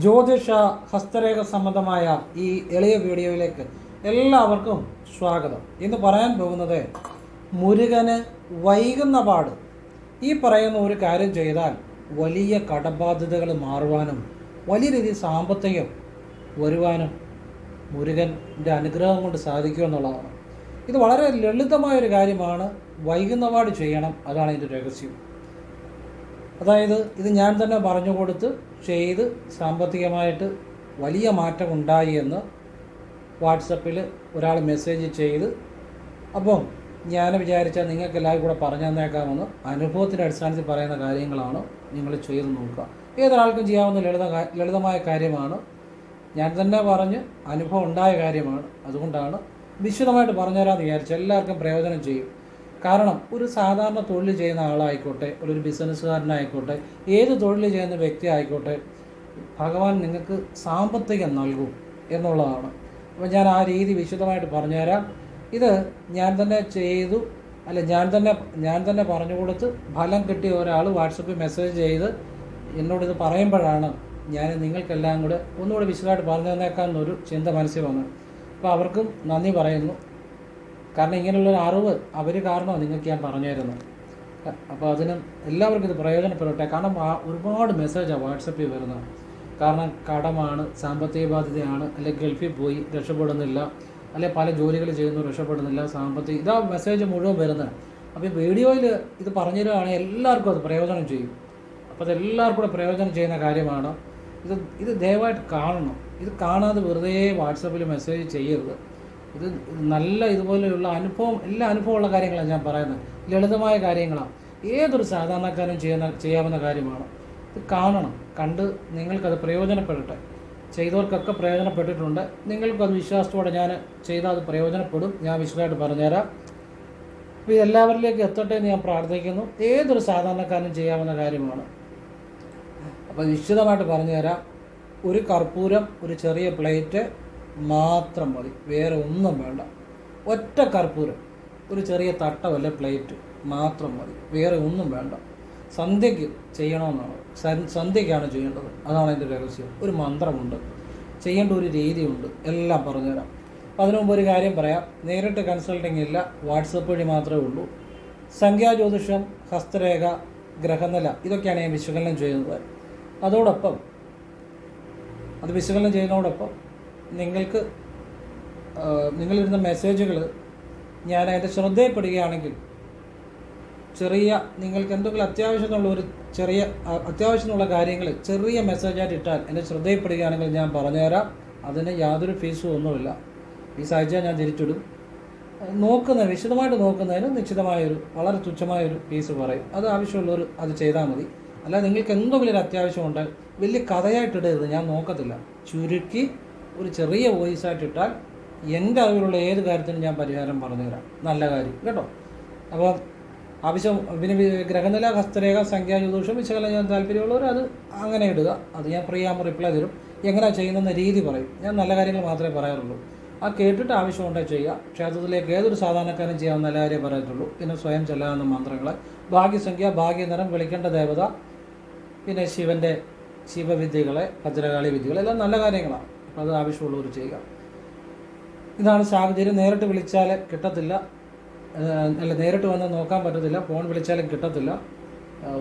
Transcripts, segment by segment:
ജ്യോതിഷ ഹസ്തരേഖ സംബന്ധമായ ഈ എളിയ വീഡിയോയിലേക്ക് എല്ലാവർക്കും സ്വാഗതം. ഇന്ന് പറയാൻ പോകുന്നത് മുരുകന് വൈകുന്ന പാട്. ഈ പറയുന്ന ഒരു കാര്യം ചെയ്താൽ വലിയ കടബാധ്യതകൾ മാറുവാനും വലിയ രീതിയിൽ സാമ്പത്തികം വരുവാനും മുരുകന്റെ അനുഗ്രഹം കൊണ്ട് സാധിക്കുമെന്നുള്ളതാണ് ഇത് വളരെ ലളിതമായ ഒരു കാര്യമാണ്. വൈകുന്ന പാട് ചെയ്യണം. അതാണ് ഇതിന്റെ രഹസ്യം. അതായത് ഇത് ഞാൻ തന്നെ പറഞ്ഞു കൊടുത്ത് ചെയ്ത് സാമ്പത്തികമായിട്ട് വലിയ മാറ്റം ഉണ്ടായി എന്ന് വാട്സപ്പിൽ ഒരാൾ മെസ്സേജ് ചെയ്ത് അപ്പം ഞാൻ വിചാരിച്ചാൽ നിങ്ങൾക്ക് എല്ലാവരും കൂടെ പറഞ്ഞു തന്നേക്കാമെന്ന് അനുഭവത്തിന്റെ അടിസ്ഥാനത്തിൽ പറയുന്ന കാര്യങ്ങളാണ് നിങ്ങൾ ചെയ്ത് നോക്കുക. ഏതൊരാൾക്കും ചെയ്യാവുന്ന ലളിത ലളിതമായ കാര്യമാണ്. ഞാൻ തന്നെ പറഞ്ഞ് അനുഭവം ഉണ്ടായ കാര്യമാണ്. അതുകൊണ്ടാണ് വിശദമായിട്ട് പറഞ്ഞുതരാമെന്ന് വിചാരിച്ചു എല്ലാവർക്കും പ്രയോജനം ചെയ്യും. കാരണം ഒരു സാധാരണ തൊഴിൽ ചെയ്യുന്ന ആളായിക്കോട്ടെ ഒരു ബിസിനസ്സുകാരനായിക്കോട്ടെ ഏത് തൊഴിൽ ചെയ്യുന്ന വ്യക്തി ആയിക്കോട്ടെ ഭഗവാൻ നിങ്ങൾക്ക് സാമ്പത്തികം നൽകും എന്നുള്ളതാണ്. അപ്പോൾ ഞാൻ ആ രീതി വിശദമായിട്ട് പറഞ്ഞുതരാം. ഇത് ഞാൻ തന്നെ ചെയ്തു അല്ല ഞാൻ തന്നെ ഞാൻ തന്നെ പറഞ്ഞു കൊടുത്ത് ഫലം കിട്ടിയ ഒരാൾ വാട്സപ്പിൽ മെസ്സേജ് ചെയ്ത് എന്നോട് ഇത് പറയുമ്പോഴാണ് ഞാൻ നിങ്ങൾക്കെല്ലാം കൂടെ ഒന്നുകൂടെ വിശദമായിട്ട് പറഞ്ഞു തന്നേക്കാമെന്നൊരു ചിന്ത മനസ്സിൽ വന്നു അപ്പോൾ അവർക്കും നന്ദി പറയുന്നു. കാരണം ഇങ്ങനെയുള്ളൊരു അറിവ് അവർ കാരണമാണ് നിങ്ങൾക്ക് ഞാൻ പറഞ്ഞു അപ്പോൾ അതിന് എല്ലാവർക്കും ഇത് പ്രയോജനപ്പെടട്ടെ. കാരണം ഒരുപാട് മെസ്സേജാണ് വാട്സപ്പിൽ വരുന്നത് കാരണം കടമാണ് സാമ്പത്തിക ബാധ്യതയാണ് അല്ലെങ്കിൽ ഗൾഫിൽ പോയി രക്ഷപ്പെടുന്നില്ല അല്ലെങ്കിൽ പല ജോലികൾ ചെയ്യുന്നു രക്ഷപ്പെടുന്നില്ല സാമ്പത്തിക ഇതാ മെസ്സേജ് മുഴുവൻ വരുന്നത്. അപ്പോൾ ഈ വീഡിയോയിൽ ഇത് പറഞ്ഞു തരുവാണെങ്കിൽ എല്ലാവർക്കും അത് പ്രയോജനം ചെയ്യും. അപ്പോൾ അത് എല്ലാവർക്കും കൂടെ പ്രയോജനം ചെയ്യുന്ന കാര്യമാണ്. ഇത് ഇത് ദയവായിട്ട് കാണണം. ഇത് കാണാതെ വെറുതെ വാട്സപ്പിൽ മെസ്സേജ് ചെയ്യരുത്. ഇത് നല്ല ഇതുപോലെയുള്ള അനുഭവം എല്ലാ അനുഭവമുള്ള കാര്യങ്ങളാണ് ഞാൻ പറയുന്നത്. ലളിതമായ കാര്യങ്ങളാണ്. ഏതൊരു സാധാരണക്കാരനും ചെയ്യുന്ന ചെയ്യാവുന്ന കാര്യമാണ്. ഇത് കാണണം. കണ്ട് നിങ്ങൾക്കത് പ്രയോജനപ്പെടട്ടെ. ചെയ്തവർക്കൊക്കെ പ്രയോജനപ്പെട്ടിട്ടുണ്ട്. നിങ്ങൾക്കത് വിശ്വാസത്തോടെ ഞാൻ ചെയ്താൽ അത് പ്രയോജനപ്പെടും. ഞാൻ വിശദമായിട്ട് പറഞ്ഞുതരാം. അപ്പോൾ ഇതെല്ലാവരിലേക്കും എത്തട്ടെ എന്ന് ഞാൻ പ്രാർത്ഥിക്കുന്നു. ഏതൊരു സാധാരണക്കാരനും ചെയ്യാവുന്ന കാര്യമാണ്. അപ്പോൾ നിശ്ചിതമായിട്ട് പറഞ്ഞുതരാം. ഒരു കർപ്പൂരം ഒരു ചെറിയ പ്ലേറ്റ് മാത്രം മതി. വേറെ ഒന്നും വേണ്ട. ഒറ്റ കർപ്പൂരം. ഒരു ചെറിയ തട്ടമല്ല പ്ലേറ്റ്. മാത്രം മതി. വേറെ ഒന്നും വേണ്ട. സന്ധ്യയ്ക്ക് ചെയ്യണമെന്നാണ്. സന്ധ്യയ്ക്കാണ് ചെയ്യേണ്ടത്. അതാണ് എന്റെ രഹസ്യം. ഒരു മന്ത്രമുണ്ട്. ചെയ്യേണ്ട ഒരു രീതിയുണ്ട്. എല്ലാം പറഞ്ഞുതരാം. അപ്പോൾ അതിനു മുമ്പ് ഒരു കാര്യം പറയാം. നേരിട്ട് കൺസൾട്ടിങ് ഇല്ല. വാട്സപ്പ് വഴി മാത്രമേ ഉള്ളൂ. സംഖ്യാജ്യോതിഷം ഹസ്തരേഖ ഗ്രഹനില ഇതൊക്കെയാണ് ഞാൻ വിശകലനം ചെയ്യുന്നത്. അതോടൊപ്പം അത് വിശകലനം ചെയ്യുന്നതോടൊപ്പം നിങ്ങൾക്ക് നിങ്ങളിരുന്ന മെസ്സേജുകൾ ഞാൻ അതിന്റെ ശ്രദ്ധയിൽപ്പെടുകയാണെങ്കിൽ ചെറിയ നിങ്ങൾക്ക് എന്തെങ്കിലും അത്യാവശ്യമുള്ള ഒരു ചെറിയ അത്യാവശ്യമുള്ള കാര്യങ്ങൾ ചെറിയ മെസ്സേജായിട്ട് ഇട്ടാൽ എന്റെ ശ്രദ്ധയിൽപ്പെടുകയാണെങ്കിൽ ഞാൻ പറഞ്ഞുതരാം. അതിന് യാതൊരു ഫീസും ഒന്നുമില്ല. ഈ അയച്ചാൽ ഞാൻ തിരിച്ചിടും. നോക്കുന്ന വിശദമായിട്ട് നോക്കുന്നതിന് നിശ്ചിതമായൊരു വളരെ തുച്ഛമായൊരു ഫീസ് പറയും. അത് ആവശ്യമുള്ളവർ അത് ചെയ്താൽ മതി. അല്ലാതെ നിങ്ങൾക്ക് എന്തെങ്കിലും ഒരു അത്യാവശ്യമുണ്ട് വലിയ കഥയായിട്ടിടരുത് ഞാൻ നോക്കത്തില്ല. ചുരുക്കി ഒരു ചെറിയ വോയിസ് ആയിട്ട് ഇട്ടാൽ എന്റെ അറിവിലുള്ള ഏത് കാര്യത്തിനും ഞാൻ പരിഹാരം പറഞ്ഞുതരാം. നല്ല കാര്യം കേട്ടോ? അപ്പോൾ ആവശ്യം പിന്നെ ഗ്രഹനില ഹസ്തരേഖ സംഖ്യാജ്യോതിഷം വിശകലനം ചെയ്യാൻ താല്പര്യമുള്ളവർ അത് അങ്ങനെ ഇടുക. അത് ഞാൻ ഫ്രീ ആകുമ്പോൾ റിപ്ലൈ തരും. എങ്ങനെയാണ് ചെയ്യുന്നതെന്ന രീതി പറയും. ഞാൻ നല്ല കാര്യങ്ങൾ മാത്രമേ പറയാറുള്ളൂ. ആ കേട്ടിട്ട് ആവശ്യമുണ്ടെങ്കിൽ ചെയ്യുക. ക്ഷേത്രത്തിലേക്ക് ഏതൊരു സാധാരണക്കാരനും ചെയ്യാവുന്ന നല്ല കാര്യം പറയത്തുള്ളൂ. പിന്നെ സ്വയം ചെല്ലാവുന്ന മന്ത്രങ്ങൾ ഭാഗ്യസംഖ്യ ഭാഗ്യനിറം വിളിക്കേണ്ട ദേവത പിന്നെ ശിവന്റെ ശിവവിദ്യകളെ ഭദ്രകാളി വിദ്യകൾ എല്ലാം നല്ല കാര്യങ്ങളാണ്. അത് ആവശ്യമുള്ളവർ ചെയ്യുക. ഇതാണ് സാഹചര്യം. നേരിട്ട് വിളിച്ചാൽ കിട്ടത്തില്ല. അല്ല നേരിട്ട് വന്ന് നോക്കാൻ പറ്റത്തില്ല. ഫോൺ വിളിച്ചാലും കിട്ടത്തില്ല.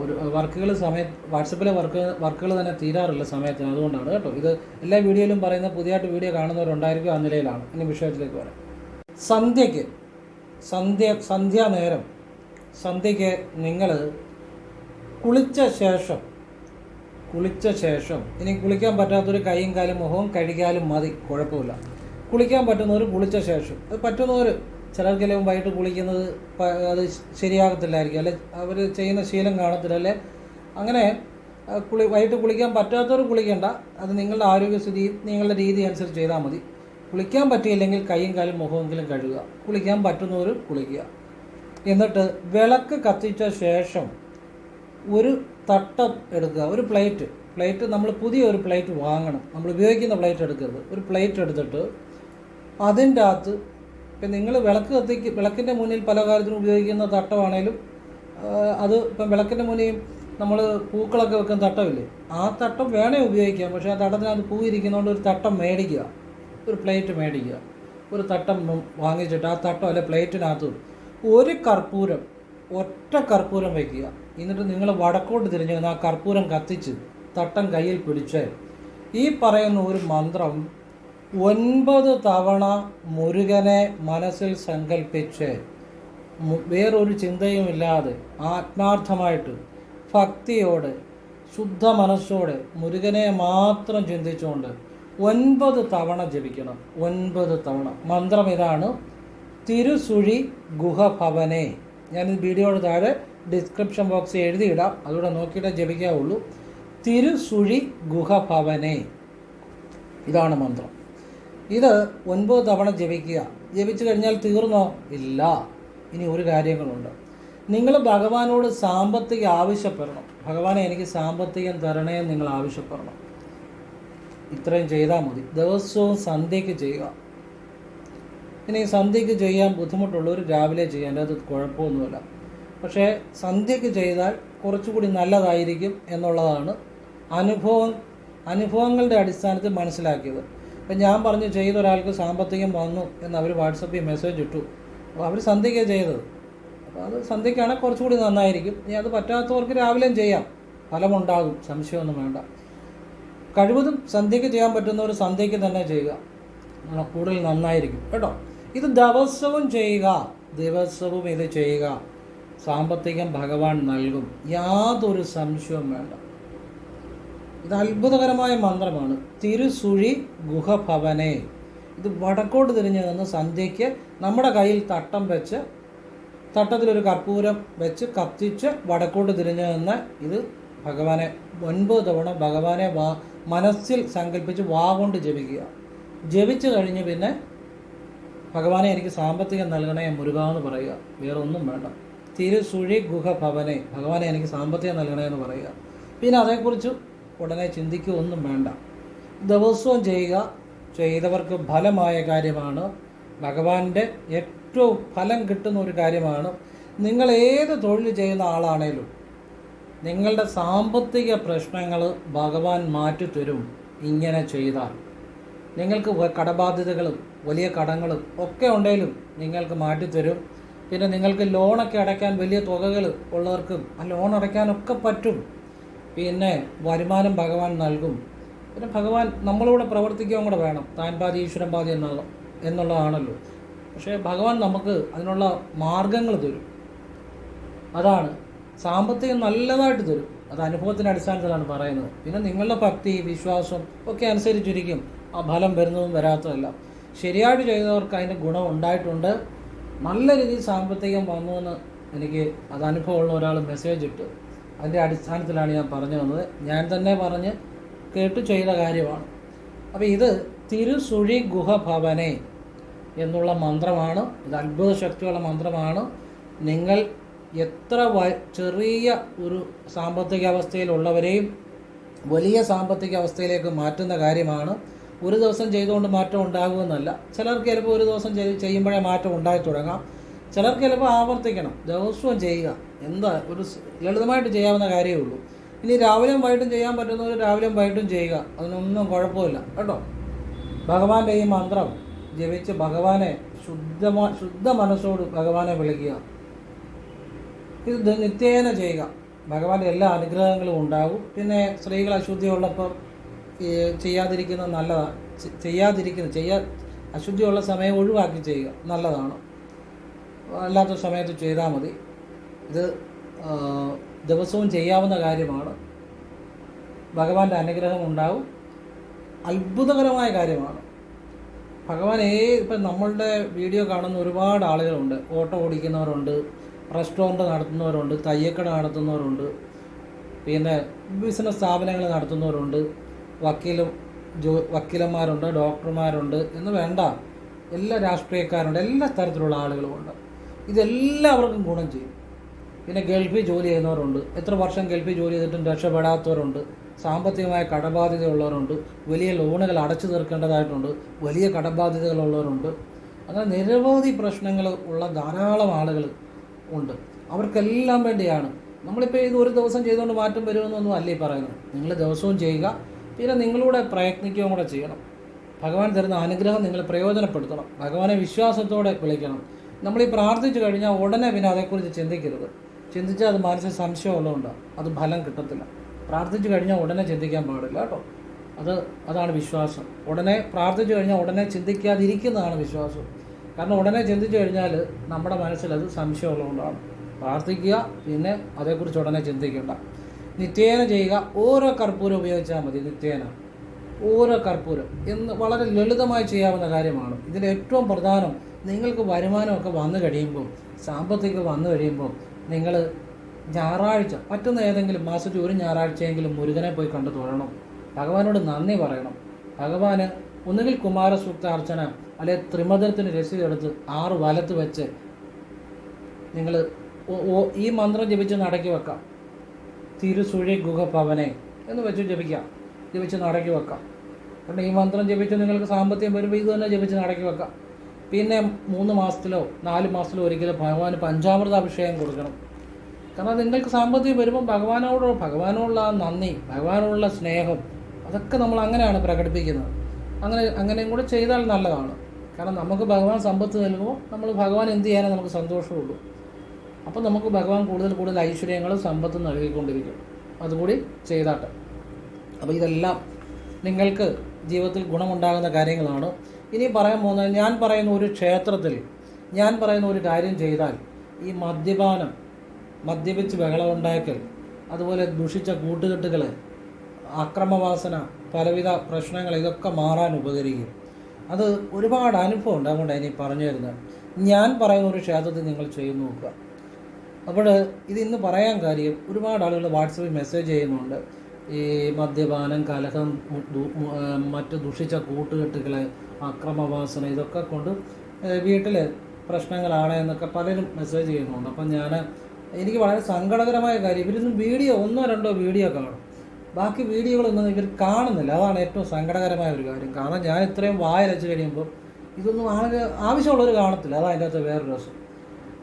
ഒരു വർക്കുകൾ സമയ വാട്സപ്പിലെ വർക്ക് വർക്കുകൾ തന്നെ തീരാറില്ല സമയത്തിന് അതുകൊണ്ടാണ് കേട്ടോ. ഇത് എല്ലാ വീഡിയോയിലും പറയുന്ന പുതിയതായിട്ട് വീഡിയോ കാണുന്നവരുണ്ടായിരിക്കും ആ നിലയിലാണ്. ഇനി വിഷയത്തിലേക്ക് വരാം. സന്ധ്യയ്ക്ക് സന്ധ്യ സന്ധ്യാനേരം സന്ധ്യയ്ക്ക് നിങ്ങൾ കുളിച്ച ശേഷം കുളിച്ച ശേഷം ഇനി കുളിക്കാൻ പറ്റാത്തൊരു കൈയും കാലും മുഖവും കഴുകിയാലും മതി കുഴപ്പമില്ല. കുളിക്കാൻ പറ്റുന്നവർ കുളിച്ച ശേഷം. അത് പറ്റുന്നവർ ചിലർക്കെല്ലാം വൈകിട്ട് കുളിക്കുന്നത് അത് ശരിയാകത്തില്ലായിരിക്കും. അല്ലെ അവർ ചെയ്യുന്ന ശീലം കാണത്തില്ല അല്ലെ? അങ്ങനെ കുളി വൈകിട്ട് കുളിക്കാൻ പറ്റാത്തവർ കുളിക്കേണ്ട. അത് നിങ്ങളുടെ ആരോഗ്യസ്ഥിതി നിങ്ങളുടെ രീതി അനുസരിച്ച് ചെയ്താൽ മതി. കുളിക്കാൻ പറ്റിയില്ലെങ്കിൽ കൈയും കാലും മുഖമെങ്കിലും കഴുകുക. കുളിക്കാൻ പറ്റുന്നവർ കുളിക്കുക. എന്നിട്ട് വിളക്ക് കത്തിച്ച ശേഷം ഒരു തട്ടം എടുക്കുക ഒരു പ്ലേറ്റ്. പ്ലേറ്റ് നമ്മൾ പുതിയ ഒരു പ്ലേറ്റ് വാങ്ങണം. നമ്മൾ ഉപയോഗിക്കുന്ന പ്ലേറ്റ് എടുക്കരുത്. ഒരു പ്ലേറ്റ് എടുത്തിട്ട് അതിന്റെ അകത്ത് ഇപ്പം നിങ്ങൾ വിളക്ക് കത്തിക്ക് വിളക്കിന്റെ മുന്നിൽ പല കാര്യത്തിനും ഉപയോഗിക്കുന്ന തട്ടമാണേലും അത് ഇപ്പം വിളക്കിന്റെ മുന്നിൽ നമ്മൾ പൂക്കളൊക്കെ വെക്കുന്ന തട്ടമില്ലേ? ആ തട്ടം വേണേ ഉപയോഗിക്കാം. പക്ഷേ ആ തട്ടത്തിനകത്ത് പൂ ഇരിക്കുന്നതുകൊണ്ട് ഒരു തട്ടം മേടിക്കുക. ഒരു പ്ലേറ്റ് മേടിക്കുക. ഒരു തട്ടം വാങ്ങിച്ചിട്ട് ആ തട്ടം അല്ലെ പ്ലേറ്റിനകത്ത് ഒരു കർപ്പൂരം ഒറ്റ കർപ്പൂരം വയ്ക്കുക. എന്നിട്ട് നിങ്ങൾ വടക്കോട്ട് തിരിഞ്ഞു ആ കർപ്പൂരം കത്തിച്ച് തട്ടം കയ്യിൽ പിടിച്ച് ഈ പറയുന്ന ഒരു മന്ത്രം ഒൻപത് തവണ മുരുകനെ മനസ്സിൽ സങ്കല്പിച്ച് വേറൊരു ചിന്തയുമില്ലാതെ ആത്മാർത്ഥമായിട്ട് ഭക്തിയോടെ ശുദ്ധ മനസ്സോടെ മുരുകനെ മാത്രം ചിന്തിച്ചുകൊണ്ട് ഒൻപത് തവണ ജപിക്കണം. ഒൻപത് തവണ. മന്ത്രം ഇതാണ് തിരുസുഴി ഗുഹഭവനെ. ഞാൻ ഈ വീഡിയോയുടെ താഴെ ഡിസ്ക്രിപ്ഷൻ ബോക്സിൽ എഴുതിയിടാം. അതുകൂടെ നോക്കിയിട്ട് ജപിക്കാവുള്ളൂ. തിരുസുഴി ഗുഹഭവനെ. ഇതാണ് മന്ത്രം. ഇത് ഒൻപത് തവണ ജപിക്കുക. ജപിച്ചു കഴിഞ്ഞാൽ തീർന്നോ? ഇല്ല. ഇനി ഒരു കാര്യങ്ങളുണ്ട്. നിങ്ങൾ ഭഗവാനോട് സാമ്പത്തിക ആവശ്യപ്പെടണം. ഭഗവാനെ എനിക്ക് സാമ്പത്തികം തരണേ എന്ന് നിങ്ങൾ ആവശ്യപ്പെടണം. ഇത്രയും ചെയ്താൽ മതി. ദിവസവും സന്ധ്യയ്ക്ക് ചെയ്യുക. ഇനി സന്ധ്യയ്ക്ക് ചെയ്യാൻ ബുദ്ധിമുട്ടുള്ളവർ രാവിലെ ചെയ്യാൻ അത് കുഴപ്പമൊന്നുമില്ല. പക്ഷേ സന്ധ്യയ്ക്ക് ചെയ്താൽ കുറച്ചുകൂടി നല്ലതായിരിക്കും എന്നുള്ളതാണ് അനുഭവം അനുഭവങ്ങളുടെ അടിസ്ഥാനത്തിൽ മനസ്സിലാക്കിയത്. ഇപ്പം ഞാൻ പറഞ്ഞു ചെയ്ത ഒരാൾക്ക് സാമ്പത്തികം വന്നു എന്ന് അവർ വാട്സപ്പിൽ മെസ്സേജ് ഇട്ടു. അപ്പോൾ അവർ സന്ധ്യയ്ക്കാണ് ചെയ്തത്. അപ്പോൾ അത് സന്ധ്യയ്ക്കാണെങ്കിൽ കുറച്ചുകൂടി നന്നായിരിക്കും. ഇനി അത് പറ്റാത്തവർക്ക് രാവിലെയും ചെയ്യാം. ഫലമുണ്ടാകും. സംശയമൊന്നും വേണ്ട. കഴിവതും സന്ധ്യയ്ക്ക് ചെയ്യാൻ പറ്റുന്നവർ സന്ധ്യയ്ക്ക് തന്നെ ചെയ്യുക. കൂടുതൽ നന്നായിരിക്കും. കേട്ടോ? ഇത് ദിവസവും ചെയ്യുക. ദിവസവും ഇത് ചെയ്യുക. സാമ്പത്തികം ഭഗവാൻ നൽകും. യാതൊരു സംശയവും വേണ്ട. ഇത് അത്ഭുതകരമായ മന്ത്രമാണ്. തിരുസുഴി ഗുഹഭവനെ. ഇത് വടക്കോട്ട് തിരിഞ്ഞു നിന്ന് സന്ധ്യയ്ക്ക് നമ്മുടെ കയ്യിൽ തട്ടം വെച്ച് തട്ടത്തിലൊരു കർപ്പൂരം വെച്ച് കത്തിച്ച് വടക്കോട്ട് തിരിഞ്ഞു നിന്ന് ഇത് ഭഗവാനെ ഒൻപത് തവണ ഭഗവാനെ വാ മനസ്സിൽ സങ്കല്പിച്ച് വാ കൊണ്ട് ജപിക്കുക. ജപിച്ചു കഴിഞ്ഞ് പിന്നെ ഭഗവാനെ എനിക്ക് സാമ്പത്തികം നൽകണേ മുരുക എന്ന് പറയുക. വേറൊന്നും വേണ്ട. തിരുസുഴി ഗുഹ ഭവനെ ഭഗവാനെ എനിക്ക് സാമ്പത്തികം നൽകണേ എന്ന് പറയുക. പിന്നെ അതേക്കുറിച്ച് ഉടനെ ചിന്തിക്കുകയൊന്നും വേണ്ട. ദിവസവും ചെയ്യുക ചെയ്തവർക്ക് ഫലമായ കാര്യമാണ്. ഭഗവാന്റെ ഏറ്റവും ഫലം കിട്ടുന്ന ഒരു കാര്യമാണ്. നിങ്ങൾ ഏത് തൊഴിൽ ചെയ്യുന്ന ആളാണേലും നിങ്ങളുടെ സാമ്പത്തിക പ്രശ്നങ്ങൾ ഭഗവാൻ മാറ്റിത്തരും ഇങ്ങനെ ചെയ്താൽ. നിങ്ങൾക്ക് കടബാധ്യതകളും വലിയ കടങ്ങളും ഒക്കെ ഉണ്ടെങ്കിലും നിങ്ങൾക്ക് മാറ്റിത്തരും. പിന്നെ നിങ്ങൾക്ക് ലോണൊക്കെ അടയ്ക്കാൻ വലിയ തുകകൾ ഉള്ളവർക്കും ആ ലോൺ അടയ്ക്കാനൊക്കെ പറ്റും. പിന്നെ വരുമാനം ഭഗവാൻ നൽകും. പിന്നെ ഭഗവാൻ നമ്മളൂടെ പ്രവർത്തിക്കുകയും കൂടെ വേണം. താൻ പാതി ഈശ്വരൻ പാതി എന്നുള്ള എന്നുള്ളതാണല്ലോ. പക്ഷേ ഭഗവാൻ നമുക്ക് അതിനുള്ള മാർഗങ്ങൾ തരും. അതാണ്. സാമ്പത്തികം നല്ലതായിട്ട് തരും. അത് അനുഭവത്തിന്റെ അടിസ്ഥാനത്തിലാണ് പറയുന്നത്. പിന്നെ നിങ്ങളുടെ ഭക്തി വിശ്വാസം ഒക്കെ അനുസരിച്ചിരിക്കും. ആ ഫലം വരുന്നതും വരാത്തതല്ല ശരിയായിട്ട് ചെയ്തവർക്ക് അതിന്റെ ഗുണം ഉണ്ടായിട്ടുണ്ട്. നല്ല രീതിയിൽ സാമ്പത്തികം വന്നു എന്ന് എനിക്ക് അത് അനുഭവമുള്ള ഒരാൾ മെസ്സേജ് ഇട്ടു. അതിന്റെ അടിസ്ഥാനത്തിലാണ് ഞാൻ പറഞ്ഞു വന്നത്. ഞാൻ തന്നെ പറഞ്ഞ് കേട്ട് ചെയ്ത കാര്യമാണ്. അപ്പോൾ ഇത് തിരുസുഴി ഗുഹഭവനെ എന്നുള്ള മന്ത്രമാണ്. ഇത് അത്ഭുത ശക്തിയുള്ള മന്ത്രമാണ്. നിങ്ങൾ എത്ര ചെറിയ ഒരു സാമ്പത്തിക അവസ്ഥയിലുള്ളവരെയും വലിയ സാമ്പത്തിക അവസ്ഥയിലേക്ക് മാറ്റുന്ന കാര്യമാണ്. ഒരു ദിവസം ചെയ്തുകൊണ്ട് മാറ്റം ഉണ്ടാകുമെന്നല്ല. ചിലർക്ക് ചിലപ്പോൾ ഒരു ദിവസം ചെയ്- ചെയ്യുമ്പോഴേ മാറ്റം ഉണ്ടായി തുടങ്ങാം. ചിലർക്ക് ചിലപ്പോൾ ആവർത്തിക്കണം. ദിവസവും ചെയ്യുക. എന്താ? ഒരു ലളിതമായിട്ട് ചെയ്യാവുന്ന കാര്യമേ ഉള്ളൂ. ഇനി രാവിലെയും വൈകിട്ടും ചെയ്യാൻ പറ്റുന്നവർ രാവിലെയും വൈകിട്ടും ചെയ്യുക. അതിനൊന്നും കുഴപ്പമില്ല. കേട്ടോ? ഭഗവാന്റെ ഈ മന്ത്രം ജപിച്ച് ഭഗവാനെ ശുദ്ധമാ ശുദ്ധ മനസ്സോട് ഭഗവാനെ വിളിക്കുക. ഇത് നിത്യേന ചെയ്യുക. ഭഗവാന്റെ എല്ലാ അനുഗ്രഹങ്ങളും ഉണ്ടാകും. പിന്നെ സ്ത്രീകൾ അശുദ്ധിയുള്ളപ്പോൾ ചെയ്യാതിരിക്കുന്നത് നല്ലതാണ് ചെയ്യാതിരിക്കുന്ന ചെയ്യാ അശുദ്ധിയുള്ള സമയം ഒഴിവാക്കി ചെയ്യുക നല്ലതാണ്. അല്ലാത്ത സമയത്ത് ചെയ്താൽ മതി. ഇത് ദിവസവും ചെയ്യാവുന്ന കാര്യമാണ്. ഭഗവാന്റെ അനുഗ്രഹം ഉണ്ടാവും. അത്ഭുതകരമായ കാര്യമാണ്. ഭഗവാൻ ഏ ഇപ്പം നമ്മളുടെ വീഡിയോ കാണുന്ന ഒരുപാട് ആളുകളുണ്ട്. ഓട്ടോ ഓടിക്കുന്നവരുണ്ട് റെസ്റ്റോറന്റ് നടത്തുന്നവരുണ്ട് തയ്യക്കട നടത്തുന്നവരുണ്ട് പിന്നെ ബിസിനസ് സ്ഥാപനങ്ങൾ നടത്തുന്നവരുണ്ട്. വക്കീലും ജോ വക്കീലന്മാരുണ്ട് ഡോക്ടർമാരുണ്ട് എന്ന് വേണ്ട. എല്ലാ രാഷ്ട്രീയക്കാരുണ്ട് എല്ലാ തരത്തിലുള്ള ആളുകളുമുണ്ട്. ഇതെല്ലാവർക്കും ഗുണം ചെയ്യും. പിന്നെ ഗൾഫിൽ ജോലി ചെയ്യുന്നവരുണ്ട്. എത്ര വർഷം ഗൾഫിൽ ജോലി ചെയ്തിട്ടും രക്ഷപ്പെടാത്തവരുണ്ട്. സാമ്പത്തികമായ കടബാധ്യതയുള്ളവരുണ്ട്. വലിയ ലോണുകൾ അടച്ചു തീർക്കേണ്ടതായിട്ടുണ്ട്. വലിയ കടബാധ്യതകളുള്ളവരുണ്ട്. അങ്ങനെ നിരവധി പ്രശ്നങ്ങൾ ഉള്ള ധാരാളം ആളുകൾ ഉണ്ട്. അവർക്കെല്ലാം വേണ്ടിയാണ്. നമ്മളിപ്പോൾ ഇത് ഒരു ദിവസം ചെയ്തുകൊണ്ട് മാറ്റം വരുമെന്നൊന്നും അല്ലേ പറയുന്നത്? നിങ്ങൾ ദിവസവും ചെയ്യുക പിന്നെ നിങ്ങളുടെ പ്രയത്നിക്കുകയും കൂടെ ചെയ്യണം. ഭഗവാൻ തരുന്ന അനുഗ്രഹം നിങ്ങൾ പ്രയോജനപ്പെടുത്തണം. ഭഗവാനെ വിശ്വാസത്തോടെ വിളിക്കണം. നമ്മൾ ഈ പ്രാർത്ഥിച്ചു കഴിഞ്ഞാൽ ഉടനെ പിന്നെ അതേക്കുറിച്ച് ചിന്തിക്കരുത്. ചിന്തിച്ചാൽ അത് മനസ്സിൽ സംശയമുള്ളതുകൊണ്ട് അത് ഫലം കിട്ടത്തില്ല. പ്രാർത്ഥിച്ചു കഴിഞ്ഞാൽ ഉടനെ ചിന്തിക്കാൻ പാടില്ല കേട്ടോ. അത് അതാണ് വിശ്വാസം. ഉടനെ പ്രാർത്ഥിച്ചു കഴിഞ്ഞാൽ ഉടനെ ചിന്തിക്കാതിരിക്കുന്നതാണ് വിശ്വാസം. കാരണം ഉടനെ ചിന്തിച്ചു കഴിഞ്ഞാൽ നമ്മുടെ മനസ്സിൽ അത് സംശയമുള്ളതുകൊണ്ടാണ് പ്രാർത്ഥിക്കുക പിന്നെ അതേക്കുറിച്ച് ഉടനെ ചിന്തിക്കേണ്ട. നിത്യേന ചെയ്യുക. ഓരോ കർപ്പൂരം ഉപയോഗിച്ചാൽ മതി നിത്യേന. ഓരോ കർപ്പൂരം. എന്ന് വളരെ ലളിതമായി ചെയ്യാവുന്ന കാര്യമാണ്. ഇതിൽ ഏറ്റവും പ്രധാനം നിങ്ങൾക്ക് വരുമാനമൊക്കെ വന്നു കഴിയുമ്പോൾ സാമ്പത്തികം വന്നു കഴിയുമ്പോൾ നിങ്ങൾ ഞായറാഴ്ച പറ്റുന്ന ഏതെങ്കിലും മാസത്തിൽ ഒരു ഞായറാഴ്ചയെങ്കിലും മുരുകനെ പോയി കണ്ടു തൊഴണം. ഭഗവാനോട് നന്ദി പറയണം. ഭഗവാന് ഒന്നുകിൽ കുമാരസൂക്ത അർച്ചന അല്ലെങ്കിൽ ത്രിമധുരത്തിന് രസീതെടുത്ത് ആറ് വലത്ത് വെച്ച് നിങ്ങൾ ഈ മന്ത്രം ജപിച്ച് നടക്കി വെക്കാം. തിരുസുഴി ഗുഹ പവനെ എന്ന് വെച്ച് ജപിക്കാം. ജപിച്ച് നടക്കി വെക്കാം. കാരണം ഈ മന്ത്രം ജപിച്ച് നിങ്ങൾക്ക് സാമ്പത്തികം വരുമ്പോൾ ഇത് തന്നെ ജപിച്ച് നടക്കി വെക്കാം. പിന്നെ മൂന്ന് മാസത്തിലോ നാല് മാസത്തിലോ ഒരിക്കലും ഭഗവാന് പഞ്ചാമൃത അഭിഷേകം കൊടുക്കണം. കാരണം നിങ്ങൾക്ക് സാമ്പത്തികം വരുമ്പോൾ ഭഗവാനോട് ഭഗവാനോടുള്ള ആ നന്ദി ഭഗവാനോടുള്ള സ്നേഹം അതൊക്കെ നമ്മൾ അങ്ങനെയാണ് പ്രകടിപ്പിക്കുന്നത്. അങ്ങനെ അങ്ങനെയും കൂടെ ചെയ്താൽ നല്ലതാണ്. കാരണം നമുക്ക് ഭഗവാൻ സമ്പത്ത് നൽകുമ്പോൾ നമ്മൾ ഭഗവാൻ എന്ത് ചെയ്യാനേ നമുക്ക് സന്തോഷമുള്ളൂ. അപ്പം നമുക്ക് ഭഗവാൻ കൂടുതൽ കൂടുതൽ ഐശ്വര്യങ്ങളും സമ്പത്തും നൽകിക്കൊണ്ടിരിക്കും. അതുകൂടി ചെയ്താട്ടെ. അപ്പോൾ ഇതെല്ലാം നിങ്ങൾക്ക് ജീവിതത്തിൽ ഗുണമുണ്ടാകുന്ന കാര്യങ്ങളാണ്. ഇനി പറയാൻ പോകുന്നത് ഞാൻ പറയുന്ന ഒരു ക്ഷേത്രത്തിൽ ഞാൻ പറയുന്ന ഒരു കാര്യം ചെയ്താൽ ഈ മദ്യപാനം മദ്യപിച്ച് ബഹളമുണ്ടാക്കൽ അതുപോലെ ദുഷിച്ച കൂട്ടുകെട്ടുകൾ അക്രമവാസന പലവിധ പ്രശ്നങ്ങൾ ഇതൊക്കെ മാറാൻ ഉപകരിക്കും. അത് ഒരുപാട് അനുഭവം ഉണ്ട് ഇനി പറഞ്ഞു തരുന്നത് ഞാൻ പറയുന്ന ഒരു ക്ഷേത്രത്തിൽ നിങ്ങൾ ചെയ്തു നോക്കുക. അപ്പോൾ ഇത് ഇന്ന് പറയാൻ കാര്യം ഒരുപാട് ആളുകൾ വാട്സപ്പിൽ മെസ്സേജ് ചെയ്യുന്നുണ്ട്. ഈ മദ്യപാനം കലഹം മറ്റ് ദുഷിച്ച കൂട്ടുകെട്ടുകൾ അക്രമവാസന ഇതൊക്കെ കൊണ്ട് വീട്ടിൽ പ്രശ്നങ്ങളാണ് എന്നൊക്കെ പലരും മെസ്സേജ് ചെയ്യുന്നുണ്ട്. അപ്പം ഞാൻ എനിക്ക് വളരെ സങ്കടകരമായ കാര്യം ഇവരൊന്നും വീഡിയോ ഒന്നോ രണ്ടോ വീഡിയോ കാണും. ബാക്കി വീഡിയോകളൊന്നും ഇവർ കാണുന്നില്ല. അതാണ് ഏറ്റവും സങ്കടകരമായ ഒരു കാര്യം. കാരണം ഞാൻ ഇത്രയും വായരച്ച് കഴിയുമ്പോൾ ഇതൊന്നും ആളുകൾ ആവശ്യമുള്ളവർ കാണത്തില്ല. അതാണ് അതിന്റെ അകത്ത് വേറൊരു രസം.